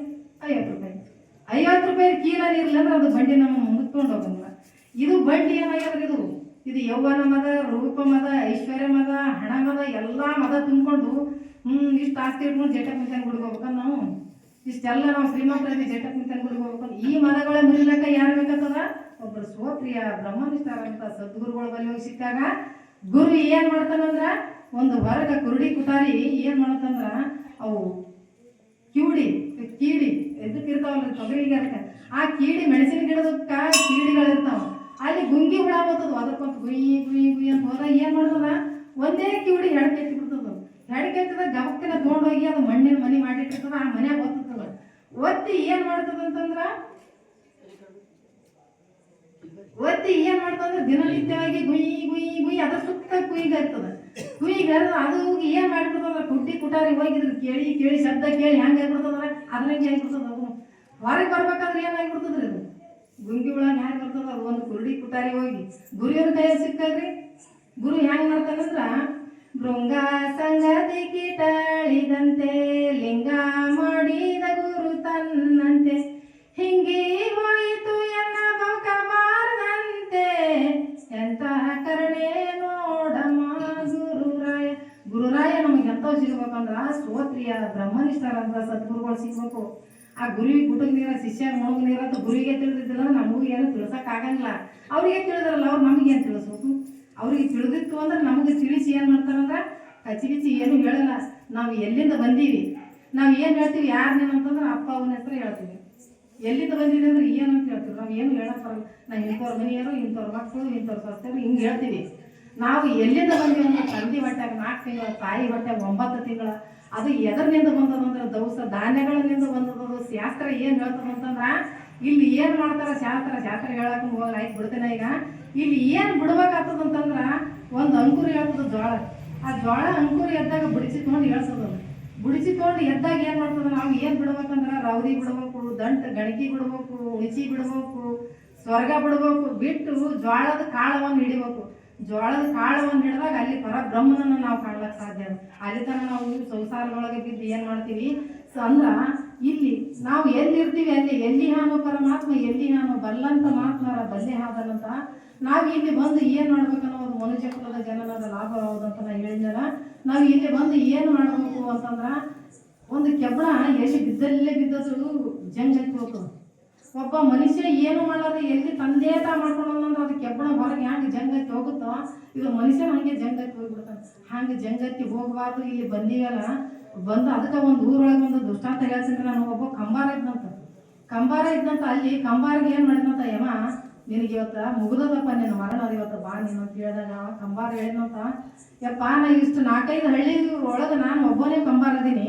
ಐವತ್ತು ರೂಪಾಯಿ. ಐವತ್ತು ರೂಪಾಯಿ ಕೀಲಲ್ಲಿ ಅಂದ್ರೆ ಅದು ಬಂಡಿ ನಮ್ಮ ಮುತ್ಕೊಂಡು ಹೋಗಂಗಿಲ್ಲ ಇದು ಬಂಡಿ ಏನಾಗ್ಯದ್ರಿ ಇದು? ಇದು ಯೌವನ ಮದ, ರೂಪ ಮದ, ಐಶ್ವರ್ಯ ಮದ, ಹಣ ಮದ, ಎಲ್ಲ ಮದ ತುಂಬಿಕೊಂಡು ಹ್ಞೂ ಇಷ್ಟ ಆಸ್ತಿ ಇಟ್ಕೊಂಡು ಜಟಕ್ ಮಿತನ್ ಗುಡಿಗೆ ಹೋಗ್ಬೇಕಂದ್ ನಾವು? ಇಷ್ಟೆಲ್ಲ ನಾವು ಶ್ರೀಮಂತರಲ್ಲಿ ಜಟಕ್ ಮಿತನ್ ಗುಡಿಗೆ ಹೋಗ್ಬೇಕಂದ್ ಈ ಮದಗಳ ಮುರಿಲಕ್ಕ ಯಾರು ಬೇಕಾಗ್ತದ ಒಬ್ಬರು ಸ್ವಪ್ರಿಯ ಬ್ರಹ್ಮನಿಷ್ಠರಂತ ಸದ್ಗುರುಗಳ ಬಳಿ ಹೋಗಿ ಸಿಕ್ಕಾಗ, ಗುರು ಏನು ಮಾಡ್ತಾನಂದ್ರ? ಒಂದು ವರ್ಗ ಕುರುಡಿ ಕುಟಾರಿ ಏನು ಮಾಡತ್ತಂದ್ರ ಅವು ಕಿವುಡಿ ಕೀಡಿ ಎದಕ್ಕೆ ಇರ್ತಾವಲ್ಲ ತೊಗರಿಗೆ ಆ ಕೀಡಿ ಮೆಣಸಿನ ಗಿಡದಕ್ಕ ಕೀಡಿಗಳು ಇರ್ತಾವ ಅಲ್ಲಿ ಗುಂಗಿ ಹುಳ ಬರ್ತದ ಅದಕ್ಕೊಂದು ಗುಯಿ ಗುಯಿ ಗುಯಿ ಅಂತ ಏನ್ ಮಾಡ್ತದ? ಒಂದೇ ಕಿವಿಡಿ ಹೆಡ್ಕೆತ್ತಿ ಬಿಡ್ತದ. ಹೆಡ್ಕೆತ್ತದ ಗಮಕ್ಕನ ತೊಗೊಂಡೋಗಿ ಅದು ಮಣ್ಣಿನ ಮನೆ ಮಾಡಿಟ್ಟಿರ್ತದ, ಆ ಮನೆ ಒತ್ತದ ಒತ್ತಿ ಏನ್ ಮಾಡ್ತದ ಅಂತಂದ್ರ? ಒತ್ತಿ ಏನ್ ಮಾಡ್ತಂದ್ರೆ ದಿನನಿತ್ಯವಾಗಿ ಗುಯಿ ಗುಯಿ ಗುಯಿ ಅದ್ರ ಸುತ್ತ ಕುಯ್ಗಾಗ್ತದ ಕುಯ್ಗಾರ ಅದು ಏನು ಮಾಡ್ಬಿಡ್ತದ ಕುಟ್ಟಿ ಕುಟಾರಿ ಹೋಗಿದ್ರು, ಕೇಳಿ ಕೇಳಿ ಶಬ್ದ ಕೇಳಿ ಹೆಂಗ್ ಆಗ್ಬಿಡ್ತದ ಅದ್ರಂಗೆ ಆಗ್ಬಿಡ್ತದ ಅದು. ಹೊರಗೆ ಬರ್ಬೇಕಾದ್ರೆ ಏನಾಗ್ಬಿಡ್ತದ್ರಿ ಅದು? ಗುಂಗಿ ಒಳಗೆ ಹ್ಯಾಂಗ ಬರ್ತದ ಒಂದು ಕುರುಡಿ ಕುಟಾರಿ ಹೋಗಿ. ಗುರಿಯವ್ರ ಕೈ ಸಿಕ್ತದ್ರಿ ಗುರು ಹ್ಯಾಂಗ ಮಾಡ್ತಾನಂದ್ರ? ಭೃಂಗ ಸಂಗತಿ ಕಿಟಾಳಿದಂತೆ ಲಿಂಗ ಮಾಡಿದ ಗುರು ತನ್ನಂತೆ. ಹಿಂಗೆ ಹೋಯಿತು ಎನ್ನ ಬಂಕ ಬಾರದಂತೆ. ಎಂತಹ ಕರುಣೆ ನೋಡಮ್ಮ ಗುರುರಾಯ. ಗುರುರಾಯ ನಮಗೆ ಎಂತ ಸಿಗ್ಬೇಕಂದ್ರ ಸ್ತೋತ್ರಿಯ ಬ್ರಹ್ಮನಿಷ್ಠರಂತ ಸದ್ಗುರುಗಳು ಸಿಗ್ಬೇಕು. ಆ ಗುರುವಿಗೆ ಗುಟಕ್ ನೀರ ಶಿಷ್ಯ ಮುಳುಗ್ ನೀರ ಅಂತ ಗುರುವಿಗೆ ತಿಳಿದಿದ್ದಿಲ್ಲ ನಮಗೂ ಏನು ತಿಳ್ಸಕ್ ಆಗಂಗಿಲ್ಲ. ಅವ್ರಿಗೆ ತಿಳಿದ್ರಲ್ಲ, ಅವ್ರು ಏನು ತಿಳಿಸ್ಬೇಕು? ಅವ್ರಿಗೆ ತಿಳಿದಿತ್ತು ಅಂದ್ರೆ ನಮಗೆ ತಿಳಿಸಿ ಏನು ಮಾಡ್ತಾರಂದ್ರೆ ಕಚಿಗಿಚಿ ಏನು ಹೇಳಲ್ಲ. ನಾವು ಎಲ್ಲಿಂದ ಬಂದೀವಿ? ನಾವು ಏನು ಹೇಳ್ತೀವಿ? ಯಾರನ್ನೇನು ಅಂತಂದ್ರೆ ಅಪ್ಪ, ಅವನ ಹೆಸರು ಹೇಳ್ತೀವಿ. ಎಲ್ಲಿಂದ ಬಂದಿದೆ ಅಂದ್ರೆ ಏನು ಅಂತ ಹೇಳ್ತೀವಿ. ನಾವು ಏನು ಹೇಳಕ್ ಬರಲ್ಲ. ನಾವು ಇಂಥವ್ರ ಮನೆಯವರು, ಇಂಥವ್ರ ಮಕ್ಕಳು, ಇಂಥವ್ರ ಸಸ್ಯರು ಹಿಂಗೆ ಹೇಳ್ತೀವಿ. ನಾವು ಎಲ್ಲಿಂದ ಬಂದೀವಿ ಅಂದ್ರೆ ತಂದೆ ಬಟ್ಟೆ ನಾಲ್ಕು ತಿಂಗಳ, ತಾಯಿ ಬಟ್ಟೆ ಒಂಬತ್ತು ತಿಂಗಳ. ಅದು ಎದರ್ನಿಂದ ಬಂದದ ಅಂದ್ರೆ ದವಸ ಧಾನ್ಯಗಳಿಂದ ಬಂದದ ಶಾಸ್ತ್ರ ಏನು ಹೇಳ್ತದ ಅಂತಂದ್ರ, ಇಲ್ಲಿ ಏನು ಮಾಡ್ತಾರ ಶಾಸ್ತ್ರ ಶಾಸ್ತ್ರ ಹೇಳಕ್ ಹೋಗಲ್ಲ, ಆಯ್ತು ಬಿಡ್ತೇನೆ ಈಗ. ಇಲ್ಲಿ ಏನು ಬಿಡ್ಬೇಕಾಗ್ತದ ಅಂತಂದ್ರ, ಒಂದು ಅಂಕುರಿ ಹೇಳ್ತದ ಜೋಳ ಆ ಜೋಳ ಅಂಕುರಿ ಎದ್ದಾಗ ಬಿಡಿಸಿ ಹೇಳ್ಸೋದು ಬುಡಿಸಿಕೊಂಡು. ಬಿಡಿಸಿ ತಗೊಂಡು ಎದ್ದಾಗ ಏನು ಮಾಡ್ತದ, ನಾವು ಏನು ಬಿಡ್ಬೇಕಂದ್ರ, ರೌದಿ ಬಿಡ್ಬೇಕು, ದಂಟ, ಗಣಕಿ ಬಿಡ್ಬೇಕು ಉಳಿಸಿ ಬಿಡ್ಬೇಕು, ಸ್ವರ್ಗ ಬಿಡ್ಬೇಕು, ಬಿಟ್ಟು ಜೋಳದ ಕಾಳವನ್ನು ಹಿಡಿಬೇಕು. ಜೋಳದ ಕಾಳವನ್ನು ಹಿಡಿದಾಗ ಅಲ್ಲಿ ಪರಬ್ರಹ್ಮನನ್ನು ನಾವು ಕಾಣ್ಲಕ್ ಸಾಧ್ಯ ಅಲ್ಲಿ ತನಕ ನಾವು ಸಂಸಾರದೊಳಗೆ ಬಿದ್ದು ಏನು ಮಾಡ್ತೀವಿ? ಸೊ ಅಂದ್ರೆ ಇಲ್ಲಿ ನಾವು ಎಲ್ಲಿರ್ತೀವಿ ಅಲ್ಲಿ ಎಲ್ಲಿ ನಾನು ಪರಮಾತ್ಮ, ಎಲ್ಲಿ ಹಾನೋ ಬಲ್ಲಂತ ಮಾತ್ಮಾರ ಬಲ್ಲೆ ಹಾದನಂತ ನಾವು ಇಲ್ಲಿ ಬಂದು ಏನ್ ಒಂದು ಮನುಜ ಕುಲದ ಜನನದ ಲಾಭ ಅಂತ ನಾ ಹೇಳಿದ್ನಲ್ಲ. ನಾವು ಇಲ್ಲಿ ಬಂದು ಏನು ಮಾಡಬೇಕು ಅಂತಂದ್ರೆ ಒಂದು ಕೆಬ್ಬಣ ಎಲ್ಲಿ ಬಿದ್ದಲ್ಲೇ ಬಿದ್ದದ್ದು ಹತ್ತಿ ಹೋಗ್ತದೆ. ಒಬ್ಬ ಮನುಷ್ಯ ಏನು ಮಾಡೋದು ಎಲ್ಲಿ ತಂದೆ ತಾ ಮಾಡ್ಕೊಂಡಂದ್ರೆ ಅದಕ್ಕೆ ಹೊರಗೆ ಹ್ಯಾಂಗೆ ಜಂಗತ್ತಿ ಹೋಗುತ್ತೋ? ಇದು ಮನುಷ್ಯ ಹಂಗೆ ಜಂಗತ್ತಿ ಹೋಗ್ಬಿಡ್ತಾನೆ. ಹಂಗೆ ಜಂಗತ್ತಿ ಹೋಗಬಾರ್ದು, ಇಲ್ಲಿ ಬಂದಿವಲ್ಲ, ಬಂದು ಅದಕ್ಕೆ ಒಂದು ಊರೊಳಗೆ ಒಂದು ದುಷ್ಟಾಂತ ಹೇಳ್ತೀನಿ ನಾನು. ಒಬ್ಬ ಕಂಬಾರ ಇದ್ದಂತ ಕಂಬಾರ ಇದ್ದಂತ ಅಲ್ಲಿ ಕಂಬಾರಿಗೆ ಏನು ಮಾಡಿದಂತ ಯಮ ನಿನಗೆ ಇವತ್ತು ಮುಗಿದದಪ್ಪ ನಿನ್ನ ಮರಣ ಇವತ್ತು ಬಾ ನೀನು ಅಂತ ಹೇಳಿದಾಗ ಕಂಬಾರ ಹೇಳಿದಂತ ಯಪ್ಪ, ನಾ ಇಷ್ಟು ನಾಲ್ಕೈದು ಹಳ್ಳಿ ಒಳಗೆ ನಾನು ಒಬ್ಬನೇ ಕಂಬಾರ ಅದೀನಿ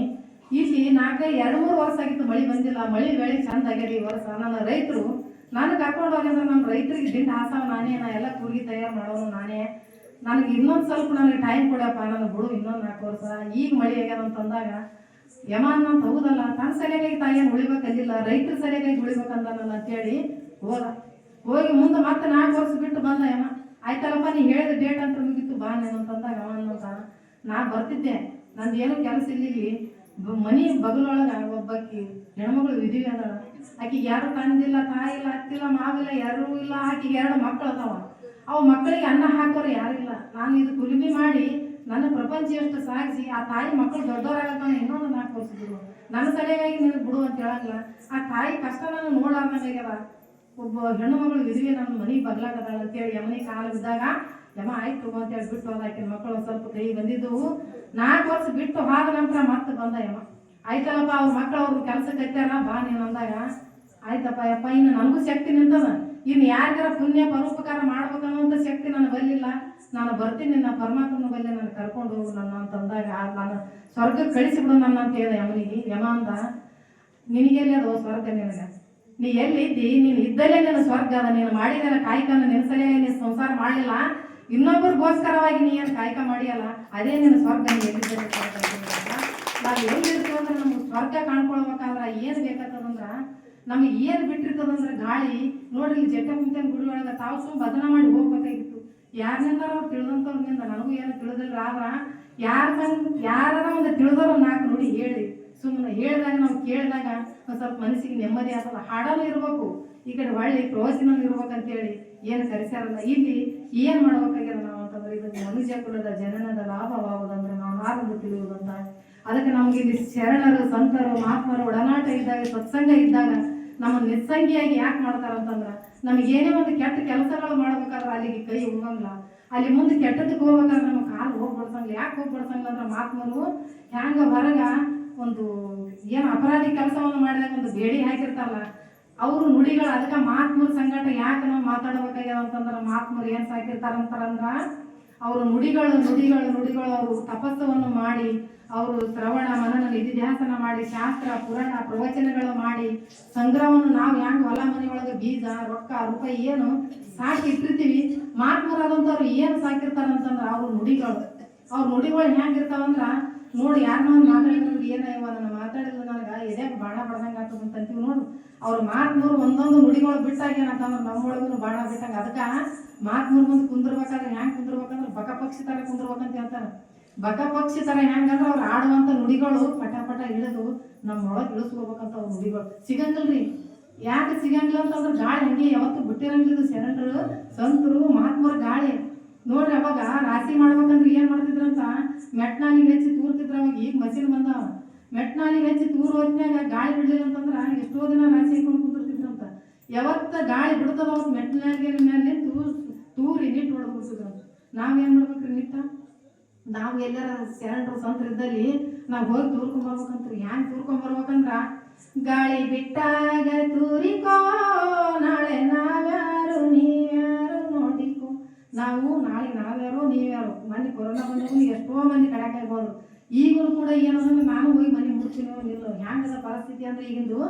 ಇಲ್ಲಿ ನಾಲ್ಕೈದು ಎರಡು, ಮೂರು ವರ್ಷ ಆಗಿತ್ತು ಮಳೆ ಬಂದಿಲ್ಲ. ಮಳೆ ಬೆಳೆ ಚಂದ ಆಗ್ಯದ ಈ ವರ್ಷ. ನನ್ನ ರೈತರು, ನಾನು ಕರ್ಕೊಂಡು ಹೋಗಂದ್ರೆ ನಮ್ಮ ರೈತರಿಗೆ ದಿಂಡು ಹಾಸಾವ ನಾನೇ. ನಾ ಎಲ್ಲ ಕೂಲಿ ತಯಾರು ಮಾಡೋನು ನಾನೇ. ನನಗೆ ಇನ್ನೊಂದು ಸ್ವಲ್ಪ ನನಗೆ ಟೈಮ್ ಕೊಡಪ್ಪ. ನನಗೆ ಬಿಡು ಇನ್ನೊಂದು ನಾಲ್ಕು ವರ್ಷ. ಈಗ ಮಳೆ ಆಗ್ಯದ ಅಂತಂದಾಗ, ಯಮ ಅನ್ನಂತ ಹೌದಲ್ಲ. ತನ್ನ ಸರಿಯಾಗಿ ತಾಯಿಯನ್ನು ಉಳಿಬೇಕಲ್ಲಿಲ್ಲ ರೈತರು ಸರಿಯಾಗಿ ಉಳಿಬೇಕಂದನಲ್ಲ ಅಂತೇಳಿ ಹೋದ. ಹೋಗಿ ಮುಂದೆ ಮತ್ತೆ ನಾಲ್ಕು ವರ್ಷ ಬಿಟ್ಟು ಬಂದ ಯಮ. ಆಯ್ತಲ್ಲಪ್ಪ, ನೀ ಹೇಳಿದ ಡೇಟ್ ಅಂತ ಮುಗೀತು. ಬಾ ನೀನು ಅಂತಂದಾಗ ಯಮಾನ್ ಅಂತ ನಾ ಬರ್ತಿದ್ದೆ. ನಂದು ಏನು ಕೆಲಸ ಇಲ್ಲ ಮನಿ ಬಗಲೊಳಗ ಒಬ್ಬಾಕಿ ಹೆಣ್ಮಗಳು ವಿಧಿವಿ ಅದಾಳ. ಆಕಿಗೆ ಯಾರು ತಂದಿಲ್ಲ, ತಾಯಿ ಇಲ್ಲ ಅತ್ತಿಲ್ಲ ಮಾವಿಲ್ಲ ಯಾರೂ ಇಲ್ಲ, ಆಕಿಗೆ ಎರಡು ಮಕ್ಕಳು ಅದಾವ. ಅವು ಮಕ್ಕಳಿಗೆ ಅನ್ನ ಹಾಕೋರು ಯಾರಿಲ್ಲ ನಾನು ಇದು ಕುಲಿಮೆ ಮಾಡಿ ನನ್ನ ಪ್ರಪಂಚ ಎಷ್ಟು ಸಾಗಿಸಿ, ಆ ತಾಯಿ ಮಕ್ಕಳು ದೊಡ್ಡವರಾಗತ್ತಾನೆ ಇನ್ನೊಂದು ನಾಲ್ಕು ವರ್ಷದ್ರು ನನ್ನ ತಲೆಗಾಗಿ ನಿನಗೆ ಬಿಡು ಅಂತ ಹೇಳಂಗಿಲ್ಲ ಆ ತಾಯಿ ಕಷ್ಟ ನಾನು ನೋಡಾರ್ದಂಗಾಗ್ಯದ ಒಬ್ಬ ಹೆಣ್ಣು ಮಗಳು ವಿಧಿವಿ ನನ್ನ ಮನೆ ಬಗ್ಲಾಗದಾಳ ಅಂತೇಳಿ ಯಮನಿ ಕಾಲ ಬಿದ್ದಾಗ ಯಮ ಆಯ್ತು ತಗೋ ಅಂತೇಳಿ ಬಿಟ್ಟು ಹೋದ ಆಕಿನ ಮಕ್ಕಳು ಸ್ವಲ್ಪ ಕೈ ಬಂದಿದ್ದವು. ನಾಲ್ಕು ವರ್ಷ ಬಿಟ್ಟು ಹಾದ ನಂತರ ಮತ್ತೆ ಬಂದ ಯಮ್ಮ. ಆಯ್ತಲ್ಲಪ್ಪ, ಅವ್ರ ಮಕ್ಕಳು ಅವ್ರ ಕೆಲ್ಸಕ್ಕೆ ಹಚ್ಚಾರ ಬಾ ನೀನು ಅಂದಾಗ. ಆಯ್ತಪ್ಪ ಯಪ್ಪ, ಇನ್ನು ನನಗೂ ಶಕ್ತಿ ನಿಂತದ. ಇನ್ನು ಯಾರಿಗಾರ ಪುಣ್ಯ ಪರೋಪಕಾರ ಮಾಡ್ಬೇಕನ್ನುವಂಥ ಶಕ್ತಿ ನನಗೆ ಬರಲಿಲ್ಲ. ನಾನು ಬರ್ತೀನಿ, ನಿನ್ನ ಪರಮಾತ್ಮನ ಬಲ್ಲಿ ನಾನು ಕರ್ಕೊಂಡು ಹೋಗು ನನ್ನ ಅಂತಂದಾಗ ನಾನು ಸ್ವರ್ಗಕ್ಕೆ ಕಳಿಸಿಬಿಡು ನನ್ನ ಅಂತ ಹೇಳಿದೆ ಯಮನಿಗೆ. ಯಮ ಅಂದ ನಿನಗೆಲ್ಲಿ ಅದು ಸ್ವರ್ಗ ನಿನಗೆ? ನೀ ಎಲ್ಲಿ ಇದ್ದಿ? ನೀನು ಇದ್ದಲ್ಲೇ ನಿನ್ನ ಸ್ವರ್ಗ ಅದ. ನೀನು ಮಾಡಿದಲ್ಲ ಕಾಯ್ಕನ ನೆನೆಸಲೇ ನೀನು ಸಂಸಾರ ಮಾಡಲಿಲ್ಲ. ಇನ್ನೊಬ್ಬರಿಗೋಸ್ಕರವಾಗಿ ನೀ ಏನು ಕಾಯ್ಕ ಮಾಡಿಯಲ್ಲ, ಅದೇ ನಿನ್ನ ಸ್ವರ್ಗ ನಾವು ಏನು ಅಂದ್ರೆ ನಮ್ಗೆ ಸ್ವರ್ಗ ಕಾಣ್ಕೊಳ್ಬೇಕಂದ್ರೆ ಏನು ಬೇಕಾಗ್ತದಂದ್ರೆ ನಮಗೆ ಏನು ಬಿಟ್ಟಿರ್ತದಂದ್ರೆ ಗಾಳಿ. ನೋಡ್ರಿ ಜಟ್ಟ ಮುಂಚೆ ಗುಡಿ ಒಳಗೆ ತಾವು ಬದನ ಮಾಡಿ ಹೋಗ್ಬೇಕಾಗಿತ್ತು. ಯಾರನಿಂದ ಅವ್ರು ತಿಳಿದಂಥವ್ರಿಂದ ನನಗೂ ಏನು ತಿಳಿದಿಲ್ಲ, ಆದ್ರ ಯಾರ ಯಾರ ಒಂದು ತಿಳಿದವ್ರು ನಾಲ್ಕು ನೋಡಿ ಹೇಳಿ. ಸುಮ್ಮನೆ ಹೇಳಿದಾಗ ನಾವು ಕೇಳಿದಾಗ ಒಂದು ಸ್ವಲ್ಪ ಮನಸ್ಸಿಗೆ ನೆಮ್ಮದಿ ಆಗ್ತದ ಹಾಡಲು ಇರಬೇಕು. ಈ ಕಡೆ ಒಳ್ಳೆ ಪ್ರವಾಸಿನೂ ಇರ್ಬೇಕಂತೇಳಿ ಏನು ಕರೆಸ್ಯಾರಲ್ಲ. ಇಲ್ಲಿ ಏನು ಮಾಡ್ಬೇಕಾಗ್ಯದ ನಾವು ಅಂತಂದ್ರೆ ಇದು ಮನುಷ್ಯ ಕುಲದ ಜನನದ ಲಾಭವಾಗೋದಂದ್ರೆ ನಾವು ಆರಂಭ ತಿಳಿಯುವುದಂತ. ಅದಕ್ಕೆ ನಮ್ಗೆ ಇಲ್ಲಿ ಶರಣರು, ಸಂತರು, ಮಹಾತ್ಮರು, ಒಡನಾಟ ಇದ್ದಾಗ, ಸತ್ಸಂಗ ಇದ್ದಾಗ ನಮ್ಮ ನಿಸ್ಸಂಗಿಯಾಗಿ ಯಾಕೆ ಮಾಡ್ತಾರಂತಂದ್ರೆ ಏನೇ ಒಂದು ಕೆಟ್ಟ ಕೆಲಸಗಳು ಮಾಡ್ಬೇಕಾದ್ರೆ ಅಲ್ಲಿಗೆ ಕೈ ಹೋಗಂಗಿಲ್ಲ. ಅಲ್ಲಿ ಮುಂದೆ ಕೆಟ್ಟದಕ್ಕೆ ಹೋಗ್ಬೇಕಾದ್ರೆ ನಮ್ಮ ಕಾಲು ಹೋಗ್ಬಿಡ್ಸಂಗಿಲ್ಲ. ಯಾಕೆ ಹೋಗ್ಬಿಡ್ಸಂಗಿಲ್ಲ ಅಂದ್ರೆ ಮಹಾತ್ಮರು ಹ್ಯಾಂಗ ಹೊರಗ ಒಂದು ಏನು ಅಪರಾಧಿ ಕೆಲಸವನ್ನು ಮಾಡಿದಾಗ ಒಂದು ಬೇಡಿ ಹಾಕಿರ್ತಾರಲ್ಲ, ಅವರು ನುಡಿಗಳು ಅದಕ್ಕೆ ಮಾತ್ಮೂರ್ ಸಂಗಟ ಯಾಕೆ ನಾವು ಮಾತಾಡ್ಬೇಕಾಗ್ಯಾವ ಅಂತಂದ್ರೆ ಮಾತ್ಮೂರ್ ಏನು ಸಾಕಿರ್ತಾರಂತಾರಂದ್ರ ಅವರು ನುಡಿಗಳು ನುಡಿಗಳು ನುಡಿಗಳು ಅವರು ತಪಸ್ಸವನ್ನು ಮಾಡಿ, ಅವರು ಶ್ರವಣ, ಮನನ ನಿಧಿಧ್ಯಾಸನ ಮಾಡಿ, ಶಾಸ್ತ್ರ, ಪುರಾಣ, ಪ್ರವಚನಗಳು ಮಾಡಿ, ಸಂಗ್ರಹವನ್ನು ನಾವು ಹೆಂಗ್ ಹೊಲ ಮನೆಯೊಳಗೆ ಬೀಜ, ರೊಕ್ಕ, ರೂಪಾಯಿ ಏನು ಸಾಕಿ ಇಟ್ಟಿರ್ತೀವಿ ಮಾತ್ಮೂರಾದಂಥವ್ರು ಏನು ಸಾಕಿರ್ತಾರಂತಂದ್ರ ಅವ್ರ ನುಡಿಗಳು. ಅವ್ರ ನುಡಿಗಳು ಹೆಂಗಿರ್ತಾವಂದ್ರ, ನೋಡಿ ಯಾರನ್ನ ಒಂದು ಮಾತಾಡಿದ್ರು, ಏನ ಇವ ನನ್ನ ಮಾತಾಡಿದ್ರು ನನಗೆ ಎದೆ ಬಾಣ ಬಡ್ದಂಗೆ ಆಗ್ತದೆ ಅಂತ ಅಂತೀವಿ ನೋಡು ಮಾತು ಮೂರು ಒಂದೊಂದು ನುಡಿಗಳು ಬಿಟ್ಟಾಗ ಏನಂತಂದ್ರೆ ನಮ್ಮೊಳಗೂ ಬಾಣ ಬಿಟ್ಟಾಗ. ಅದಕ್ಕೆ ಮಾತ್ಮೂರು ಮುಂದೆ ಕುಂದಿರ್ಬೇಕಾದ್ರೆ ಹೆಂಗೆ ಕುಂದಿರ್ಬೇಕಂದ್ರೆ ಬಕ ಪಕ್ಷಿ ತರ ಕುಂದಿರ್ಬೇಕಂತ ಹೇಳ್ತಾರೆ. ಬಕ ಪಕ್ಷಿ ಥರ ಹೆಂಗಂದ್ರೆ ಅವ್ರು ಆಡುವಂಥ ನುಡಿಗಳು ಪಟ ಪಟ ಇಳಿದು ನಮ್ಮೊಳಗೆ ಇಳಿಸ್ಕೋಬೇಕಂತ ಅವ್ರ ನುಡಿಗಳು. ಸಿಗಂಗಿಲ್ರಿ. ಯಾಕೆ ಸಿಗಂಗಿಲ್ಲ ಅಂತಂದ್ರೆ ಗಾಳಿ ಹಂಗೆ ಯಾವತ್ತು ಬಿಟ್ಟಿರಂಗಿಲ್ಲ ಶರಣರು ಸಂತರು ಮಹಾತ್ಮರ ಗಾಳಿ. ನೋಡ್ರಿ ಅವಾಗ ರಾಶಿ ಮಾಡ್ಬೇಕಂದ್ರೆ ಏನ್ ಮಾಡ್ತಿದ್ರಂತ? ಮೆಟ್ನಾಗಿ ಹೆಚ್ಚಿ ತೂರ್ತಿದ್ರ ಅವಾಗ ಈಗ ಮಸೀನ್ ಬಂದಾವ. ಮೆಟ್ನಾಲಿಗೆ ಹೆಚ್ಚಿ ತೂರ್ ಹೊತ್ತಿನಾಗ ಗಾಳಿ ಬಿಡ್ಲಿಲ್ಲ ಅಂತಂದ್ರೆ ಎಷ್ಟೋ ದಿನ ರಾಶಿ ಹಾಕೊಂಡು ಕೂತಿರ್ತಿದ್ರಂತ ಯಾವತ್ತ ಗಾಳಿ ಬಿಡ್ತದ ಅವತ್ತು ಮೆಟ್ನಾಲಿಗೆ ಮೇಲೆ ನಿಂತು ತೂರಿ ನಿಟ್ಟು ಹೊಡೆದು ಬಿಡ್ತಿದ್ರಂತ ನಾವೇನು ಮಾಡ್ಬೇಕ್ರಿ ನಿಟ್ಟ? ನಾವು ಎಲ್ಲಾರ ಶರಣರು ಸಂತರಿದ್ದಲ್ಲಿ ನಾವು ಹೋಗಿ ತೂರ್ಕೊಂಡ್ ಬರ್ಬೇಕಂತ್ರಿ. ಹ್ಯಾಂಗ್ ತೂರ್ಕೊಂಡ್ ಬರ್ಬೇಕಂದ್ರ? ಗಾಳಿ ಬಿಟ್ಟಾಗ ತೂರಿಕೋ, ನಾಳೆ ನಾವ್ಯಾರು, ನೀವ್ಯಾರು ನೋಡಿಕೋ. ನಾವು ನಾಳೆ ನಾವ್ಯಾರು, ನೀವ್ಯಾರು. ಮನೆ ಕೊರೋನಾ ಬಂದ್ರು ಎಷ್ಟೋ ಮಂದಿ ಕಡೆಕಾಗ್ಬೋದು ಈಗಲೂ ಕೂಡ ಏನಂದ್ರೆ ನಾನು ಹೋಗಿ ಮನೆ ಮುಡ್ತೀನೋ ಇಲ್ಲೋ ಹ್ಯಾಂಗದ ಪರಿಸ್ಥಿತಿ ಅಂದ್ರೆ ಈಗಿಂದು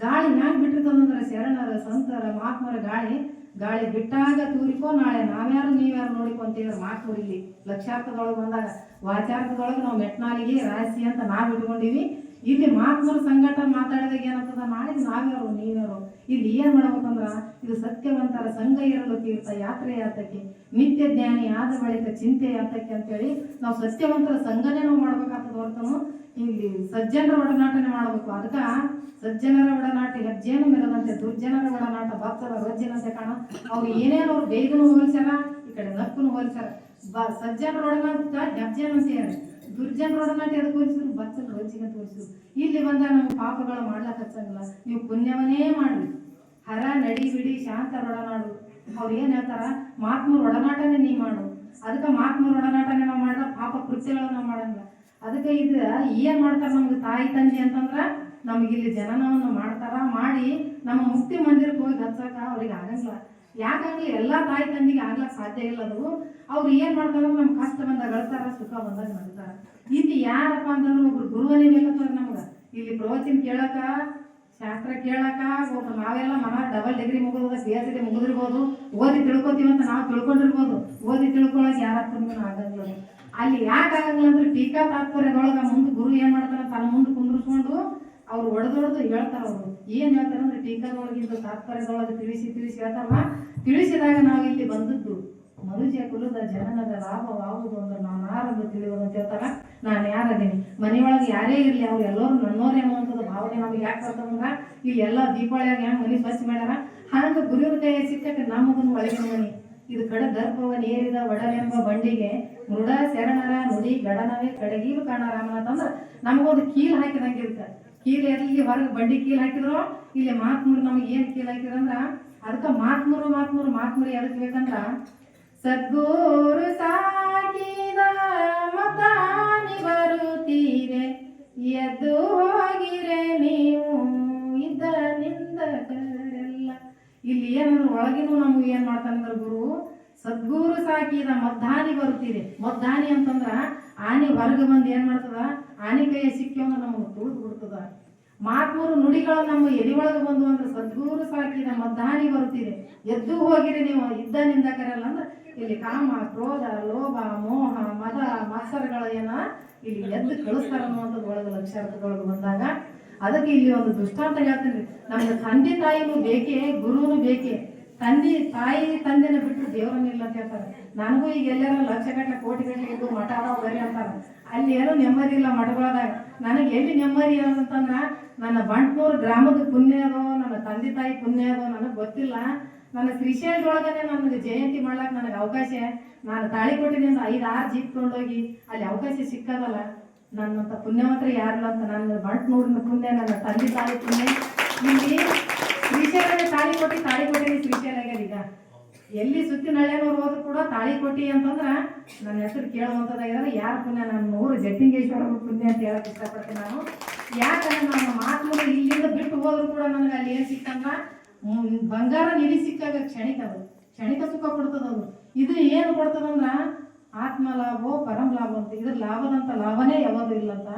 ಗಾಳಿ ಹ್ಯಾಂಗೆ ಬಿಟ್ಟಿರ್ತದಂದ್ರೆ ಶರಣರ, ಸಂತರ, ಮಹಾತ್ಮರ ಗಾಳಿ. ಗಾಳಿ ಬಿಟ್ಟಾಗ ತೂರಿಕೋ, ನಾಳೆ ನಾವ್ಯಾರು, ನೀವ್ಯಾರು ನೋಡಿಕೋ ಅಂತ ಹೇಳಿ ಇಲ್ಲಿ ಲಕ್ಷಾರ್ಥದೊಳಗೆ ಬಂದಾಗ ವಾಚಾರ್ಥದೊಳಗೆ ನಾವು ಮೆಟ್ನಾಲಿಗೆ ರಾಶಿ ಅಂತ ನಾವು ಇಟ್ಕೊಂಡಿವಿ. ಇಲ್ಲಿ ಮಾತ್ಮರ ಸಂಘಟ ಮಾತಾಡಿದಾಗ ಏನಾಗ್ತದ ನಾಳೆ ಸಾವಿರ ನೀವ್ಯಾರು? ಇಲ್ಲಿ ಏನ್ ಮಾಡ್ಬೇಕಂದ್ರ? ಇದು ಸತ್ಯವಂತರ ಸಂಘ ಇರಲು ತೀರ್ಥ ಯಾತ್ರೆ ಯಾತಕ್ಕೆ ನಿತ್ಯ ಜ್ಞಾನಿ ಆದ ಬಳಿಕ ಚಿಂತೆ ಯಾತಕ್ಕೆ ಅಂತೇಳಿ ನಾವು ಸತ್ಯವಂತರ ಸಂಘನೇ ನಾವು ಮಾಡ್ಬೇಕಾಗ್ತದ ಹೊರತನು. ಇಲ್ಲಿ ಸಜ್ಜನರ ಒಡನಾಟನೆ ಮಾಡ್ಬೇಕು. ಅದಕ್ಕ ಸಜ್ಜನರ ಒಡನಾಟ ಹೆಜ್ಜೇನು ಮೆರದಂತೆ ದುರ್ಜನರ ಒಡನಾಟ ಭಕ್ತರ ರಜ್ಜನಂತೆ ಕಾಣ. ಅವ್ರು ಏನೇನು ಅವ್ರು ಬೇಗನು ಹೋಲಿಸ್ಯಾರ, ಈ ಕಡೆ ನಕ್ಕನು ಹೋಲಿಸ್ಯಾರ. ಬ, ಸಜ್ಜನರ ಒಡನಾಟ ಹೆಜ್ಜೇನು ಅಂತ ತೋರಿಸಿದ್ರು ಭಕ್ತರ ರಜ್ಜಿಗೆ ತೋರಿಸಿದ್ರು. ಇಲ್ಲಿ ಬಂದ ನಮ್ಗೆ ಪಾಪಗಳು ಮಾಡ್ಲಾಕ ಹಚ್ಚಂಗಿಲ್ಲ ನೀವು ಪುಣ್ಯವನ್ನೇ ಮಾಡ್ರಿ ಹರ, ನಡಿ, ಬಿಡಿ ಶಾಂತ ಒಡನಾಡು. ಅವ್ರು ಏನ್ ಹೇಳ್ತಾರ? ಮಾತ್ಮೂರ್ ಒಡನಾಟನೇ ನೀ ಮಾಡು. ಅದಕ್ಕೆ ಮಾತ್ಮೂರ್ ಒಡನಾಟನೇ ನಾವು ಮಾಡಿದ್ರೆ ಪಾಪ ಕೃತ್ಯಗಳನ್ನ ಮಾಡಂಗಿಲ್ಲ. ಅದಕ್ಕೆ ಇದು ಏನ್ ಮಾಡ್ತಾರ ನಮ್ಗೆ ತಾಯಿ ತಂದೆ ಅಂತಂದ್ರ ನಮ್ಗೆ ಇಲ್ಲಿ ಜನನವನ್ನು ಮಾಡ್ತಾರ. ಮಾಡಿ ನಮ್ಮ ಮುಕ್ತಿ ಮಂದಿರಕ್ಕೆ ಹೋಗಿ ಹಚ್ಚಕ ಅವ್ರಿಗೆ ಆಗಂಗಿಲ್ಲ. ಯಾಕಂದ್ರೆ ಎಲ್ಲ ತಾಯಿ ತಂದಿಗೆ ಆಗ್ಲಕ್ ಸಾಧ್ಯ ಇಲ್ಲ ಅದು ಅವ್ರು ಏನ್ ಮಾಡ್ತಾರ ನಮ್ ಕಷ್ಟ ಬಂದಾಗ ಅಳ್ತಾರ, ಸುಖ ಬಂದಾಗ ನಗ್ತಾರ ಇಲ್ಲಿ ಯಾರಪ್ಪ ಅಂತಂದ್ರೆ ಒಬ್ರು ಗುರುವನೇ ಬೇಕಂತಾರ ನಮ್ಗೆ. ಇಲ್ಲಿ ಪ್ರವಚನ ಕೇಳಕ, ಶಾಸ್ತ್ರ ಕೇಳಕ, ಒಬ್ಬ ನಾವೆಲ್ಲ ಮನ ಡಬಲ್ ಡಿಗ್ರಿ ಮುಗಿದ ಸಿ ಎಸ್ ಡಿ ಮುಗಿದಿರ್ಬೋದು. ಓದಿ ತಿಳ್ಕೊತೀವಿ ಅಂತ ನಾವು ತಿಳ್ಕೊಂಡಿರ್ಬೋದು. ಓದಿ ತಿಳ್ಕೊಳಕ್ ಯಾರಪ್ಪ ಆಗಂಗಿಲ್ಲ. ಅದು. ಅಲ್ಲಿ ಯಾಕೆ ಆಗಂಗಿಲ್ಲ ಅಂದ್ರೆ ಟೀಕಾ ತಾತ್ಪರ್ಯದೊಳಗ ಮುಂದೆ ಗುರು ಏನ್ ಮಾಡ್ತಾರ ತನ್ನ ಮುಂದೆ ಕುಂದ್ರಿಸ್ಕೊಂಡು ಅವ್ರು ಒಡೆದೊಡೆದು ಹೇಳ್ತಾರ ಅವರು. ಏನ್ ಹೇಳ್ತಾರ ಅಂದ್ರೆ ಟೀಕಾದೊಳಗಿಂದ ತಾತ್ಪರ್ಯದೊಳಗೆ ತಿಳಿಸಿ ತಿಳಿಸಿ ಹೇಳ್ತಾರಲ್ಲ? ತಿಳಿಸಿದಾಗ ನಾವು ಇಲ್ಲಿ ಬಂದದ್ದು ಮನುಷ್ಯ ಕುಲದ ಜನನದ ಲಾಭವಾಗುವುದು ಅಂದ್ರೆ ನಾನು ಯಾರನ್ನು ತಿಳಿಯೋದು ಅಂತ ಹೇಳ್ತಾರ? ನಾನು ಯಾರದೇನಿ? ಮನೆಯೊಳಗೆ ಯಾರೇ ಇರಲಿ, ಅವ್ರು ಎಲ್ಲರೂ ನನ್ನೋರೇ ಅನ್ನುವಂಥದ್ದು ಭಾವನೆ ನಮ್ಗೆ ಯಾಕೆ ಬರ್ತದಂದ್ರ ಇಲ್ಲಿ ಎಲ್ಲ ದೀಪಾವಳಿಯಾಗ ಹೆಂಗ್ ಮನೆ ಸ್ವಚ್ಛ ಮಾಡ್ಯಾರ? ಹಂಗೆ ಗುರುವಿನ ಕೈ ಸಿಕ್ಕಕ್ಕೆ ನಮಗೊಂದು ಒಳಗಿನ ಮನೆ. ಇದು ಕಡ ದರ್ಪವನ್ ಏರಿದ ಒಡಲೆಂಬ ಬಂಡಿಗೆ ಮೃಡ ಶರಣರ ನುಡಿ ಗಡನವೇ ಕಡಗೀಲು ಕಾಣ ರಾಮನಾಥ್ ಅಂತಂದ್ರ ನಮಗೊಂದು ಕೀಲು ಹಾಕಿದಂಗೆ ಇರುತ್ತೆ. ಕೀಲ್ ಇಲ್ಲಿ ಹೊರಗೆ ಬಂಡಿ ಕೀಲ್ ಹಾಕಿದ್ರು? ಇಲ್ಲಿ ಮಾತ್ಮೂರು ನಮಗೆ ಏನು ಕೀಲ್ ಹಾಕಿದ್ರಂದ್ರ ಅದಕ್ಕೆ ಮಾತ್ಮೂರು ಮಾತ್ಮೂರು ಮಾತ್ಮೂರು ಎದಕ್ ಬೇಕಂದ್ರ? ಸದ್ಗುರು ಸಾಕಿದ ಮತಾನಿ ಬರುತ್ತೀರೆ, ಎದ್ದು ಹೋಗಿರೆ ನೀವು ಇದ್ದ ನಿಂದ ಇಲ್ಲಿ ಏನಂದ್ರೆ ಒಳಗಿನೂ ನಮ್ಗೆ ಏನು ಮಾಡ್ತಾನಂದ್ರೆ ಗುರು? ಸದ್ಗುರು ಸಾಕಿದ ಮದ್ದಾನಿ ಬರುತ್ತೀರಿ. ಮದ್ದಾನಿ ಅಂತಂದ್ರ ಆನಿ ಹೊರಗೆ ಬಂದು ಏನ್ ಮಾಡ್ತದ? ಆನಿ ಕೈಯ ಸಿಕ್ಕಿ ಅಂದ್ರೆ ನಮಗೆ ತುಳಿದು ಬಿಡ್ತದ. ಮಾತ್ಮೂರು ನುಡಿಗಳು ನಮ್ಮ ಎದಿಯೊಳಗೆ ಬಂದು ಅಂದ್ರೆ ಸದ್ಗುರು ಸಾಕಿದ ಮದ್ದಾನಿ ಬರುತ್ತೀರಿ. ಎದ್ದು ಹೋಗಿರಿ ನೀವು ಇದ್ದ ನಿಂದ ಕರೆಯಲ್ಲ ಅಂದ್ರೆ ಇಲ್ಲಿ ಕಾಮ, ಕ್ರೋಧ, ಲೋಭ, ಮೋಹ, ಮದ, ಮತ್ಸರಗಳ ಏನ ಇಲ್ಲಿ ಎದ್ದು ಕಳಿಸ್ತಾರ ಅನ್ನುವಂಥದ್ದು ಒಳಗೆ ಲಕ್ಷಾರ್ಥದೊಳಗೆ ಬಂದಾಗ. ಅದಕ್ಕೆ ಇಲ್ಲಿ ಒಂದು ದೃಷ್ಟಾಂತ ಹೇಳ್ತೀನಿ ನಮ್ಗೆ ತಂದೆ ತಾಯಿನೂ ಬೇಕೇ, ಗುರುನು ಬೇಕೇ. ತಂದೆ ತಾಯಿ ತಂದೆನ ಬಿಟ್ಟು ದೇವರನ್ನಿಲ್ಲ ಅಂತ ಹೇಳ್ತಾರೆ. ನನಗೂ ಈಗ ಎಲ್ಲಾರ ಲಕ್ಷಗಟ್ಟಲೆ ಕೋಟಿಗಟ್ಟಲೆ ಕೋಟಿ ಗಟ್ಟಲೆ ಇದ್ದು ಮಠ ಅದಾವ ಬರ್ರಿ ಅಂತಾರೆ. ಅಲ್ಲಿ ಏನೋ ನೆಮ್ಮದಿ ಇಲ್ಲ ಮಠಗಳದಾಗ. ನನಗೆ ಎಲ್ಲಿ ನೆಮ್ಮದಿ ಅಂತಂದ್ರೆ, ನನ್ನ ಬಂಟ್ನೂರು ಗ್ರಾಮದ ಪುಣ್ಯ ಅದೋ, ನನ್ನ ತಂದೆ ತಾಯಿ ಪುಣ್ಯ ಅದೋ, ನನಗೆ ಗೊತ್ತಿಲ್ಲ. ನನ್ನ ಶ್ರೀಶೈಲದೊಳಗನೆ ನನಗೆ ಜಯಂತಿ ಮಾಡ್ಲಾಕ ನನಗೆ ಅವಕಾಶ. ನಾನು ತಾಳಿಕೋಟಿನಿಂದ ಐದು ಆರು ಜೀಪ್ ತೊಗೊಂಡೋಗಿ ಅಲ್ಲಿ ಅವಕಾಶ ಸಿಕ್ಕದಲ್ಲ ನನ್ನಂತ ಮಾತ್ರ ಯಾರಲ್ಲ ಅಂತ ನನ್ನ ಬಂಟ್ನೂರಿನ ಪುಣ್ಯ, ನನ್ನ ತಂದೆ ತಾಯಿ ಪುಣ್ಯ. ಇಲ್ಲಿ ಶ್ರೀಶೈಲಗೆ ತಾಳಿ ಕೊಟ್ಟಿ, ತಾಳಿ ಕೊಟ್ಟಿನಿ ಆಗ್ಯದ ಈಗ. ಎಲ್ಲಿ ಸುತ್ತಿನ ಹಳ್ಳಿಯವ್ರು ಹೋದ್ರು ಕೂಡ ತಾಳಿ ಕೊಟ್ಟಿ ಅಂತಂದ್ರ ನನ್ನ ಹೆಸರು ಕೇಳುವಂಥದ್ದಾಗಿದ್ರೆ ಯಾರ ಪುಣ್ಯ? ನಾನು ಊರು ಜಟ್ಟಿಂಗೇಶ್ವರ ಪುಣ್ಯ ಅಂತ ಹೇಳಕ್ ಇಷ್ಟಪಡ್ತೀನಿ ನಾನು. ಯಾಕಂದ್ರೆ ನನ್ನ ಮಾತು ಇಲ್ಲಿಂದ ಬಿಟ್ಟು ಹೋದ್ರು ಕೂಡ ನನಗೆ ಅಲ್ಲಿ ಏನು ಸಿಕ್ಕಂದ್ರ ಬಂಗಾರ ನಿಧಿ ಸಿಕ್ಕಾಗ ಕ್ಷಣಿಕ ಅದು. ಕ್ಷಣಿಕ ಸುಖ ಕೊಡ್ತದದು ಇದು ಏನು ಕೊಡ್ತದಂದ್ರ ಆತ್ಮ ಲಾಭೋ ಪರಂ ಲಾಭ ಅಂತ. ಇದ್ರ ಲಾಭದಂತ ಲಾಭನೇ ಯಾವುದು ಇಲ್ಲ ಅಂತ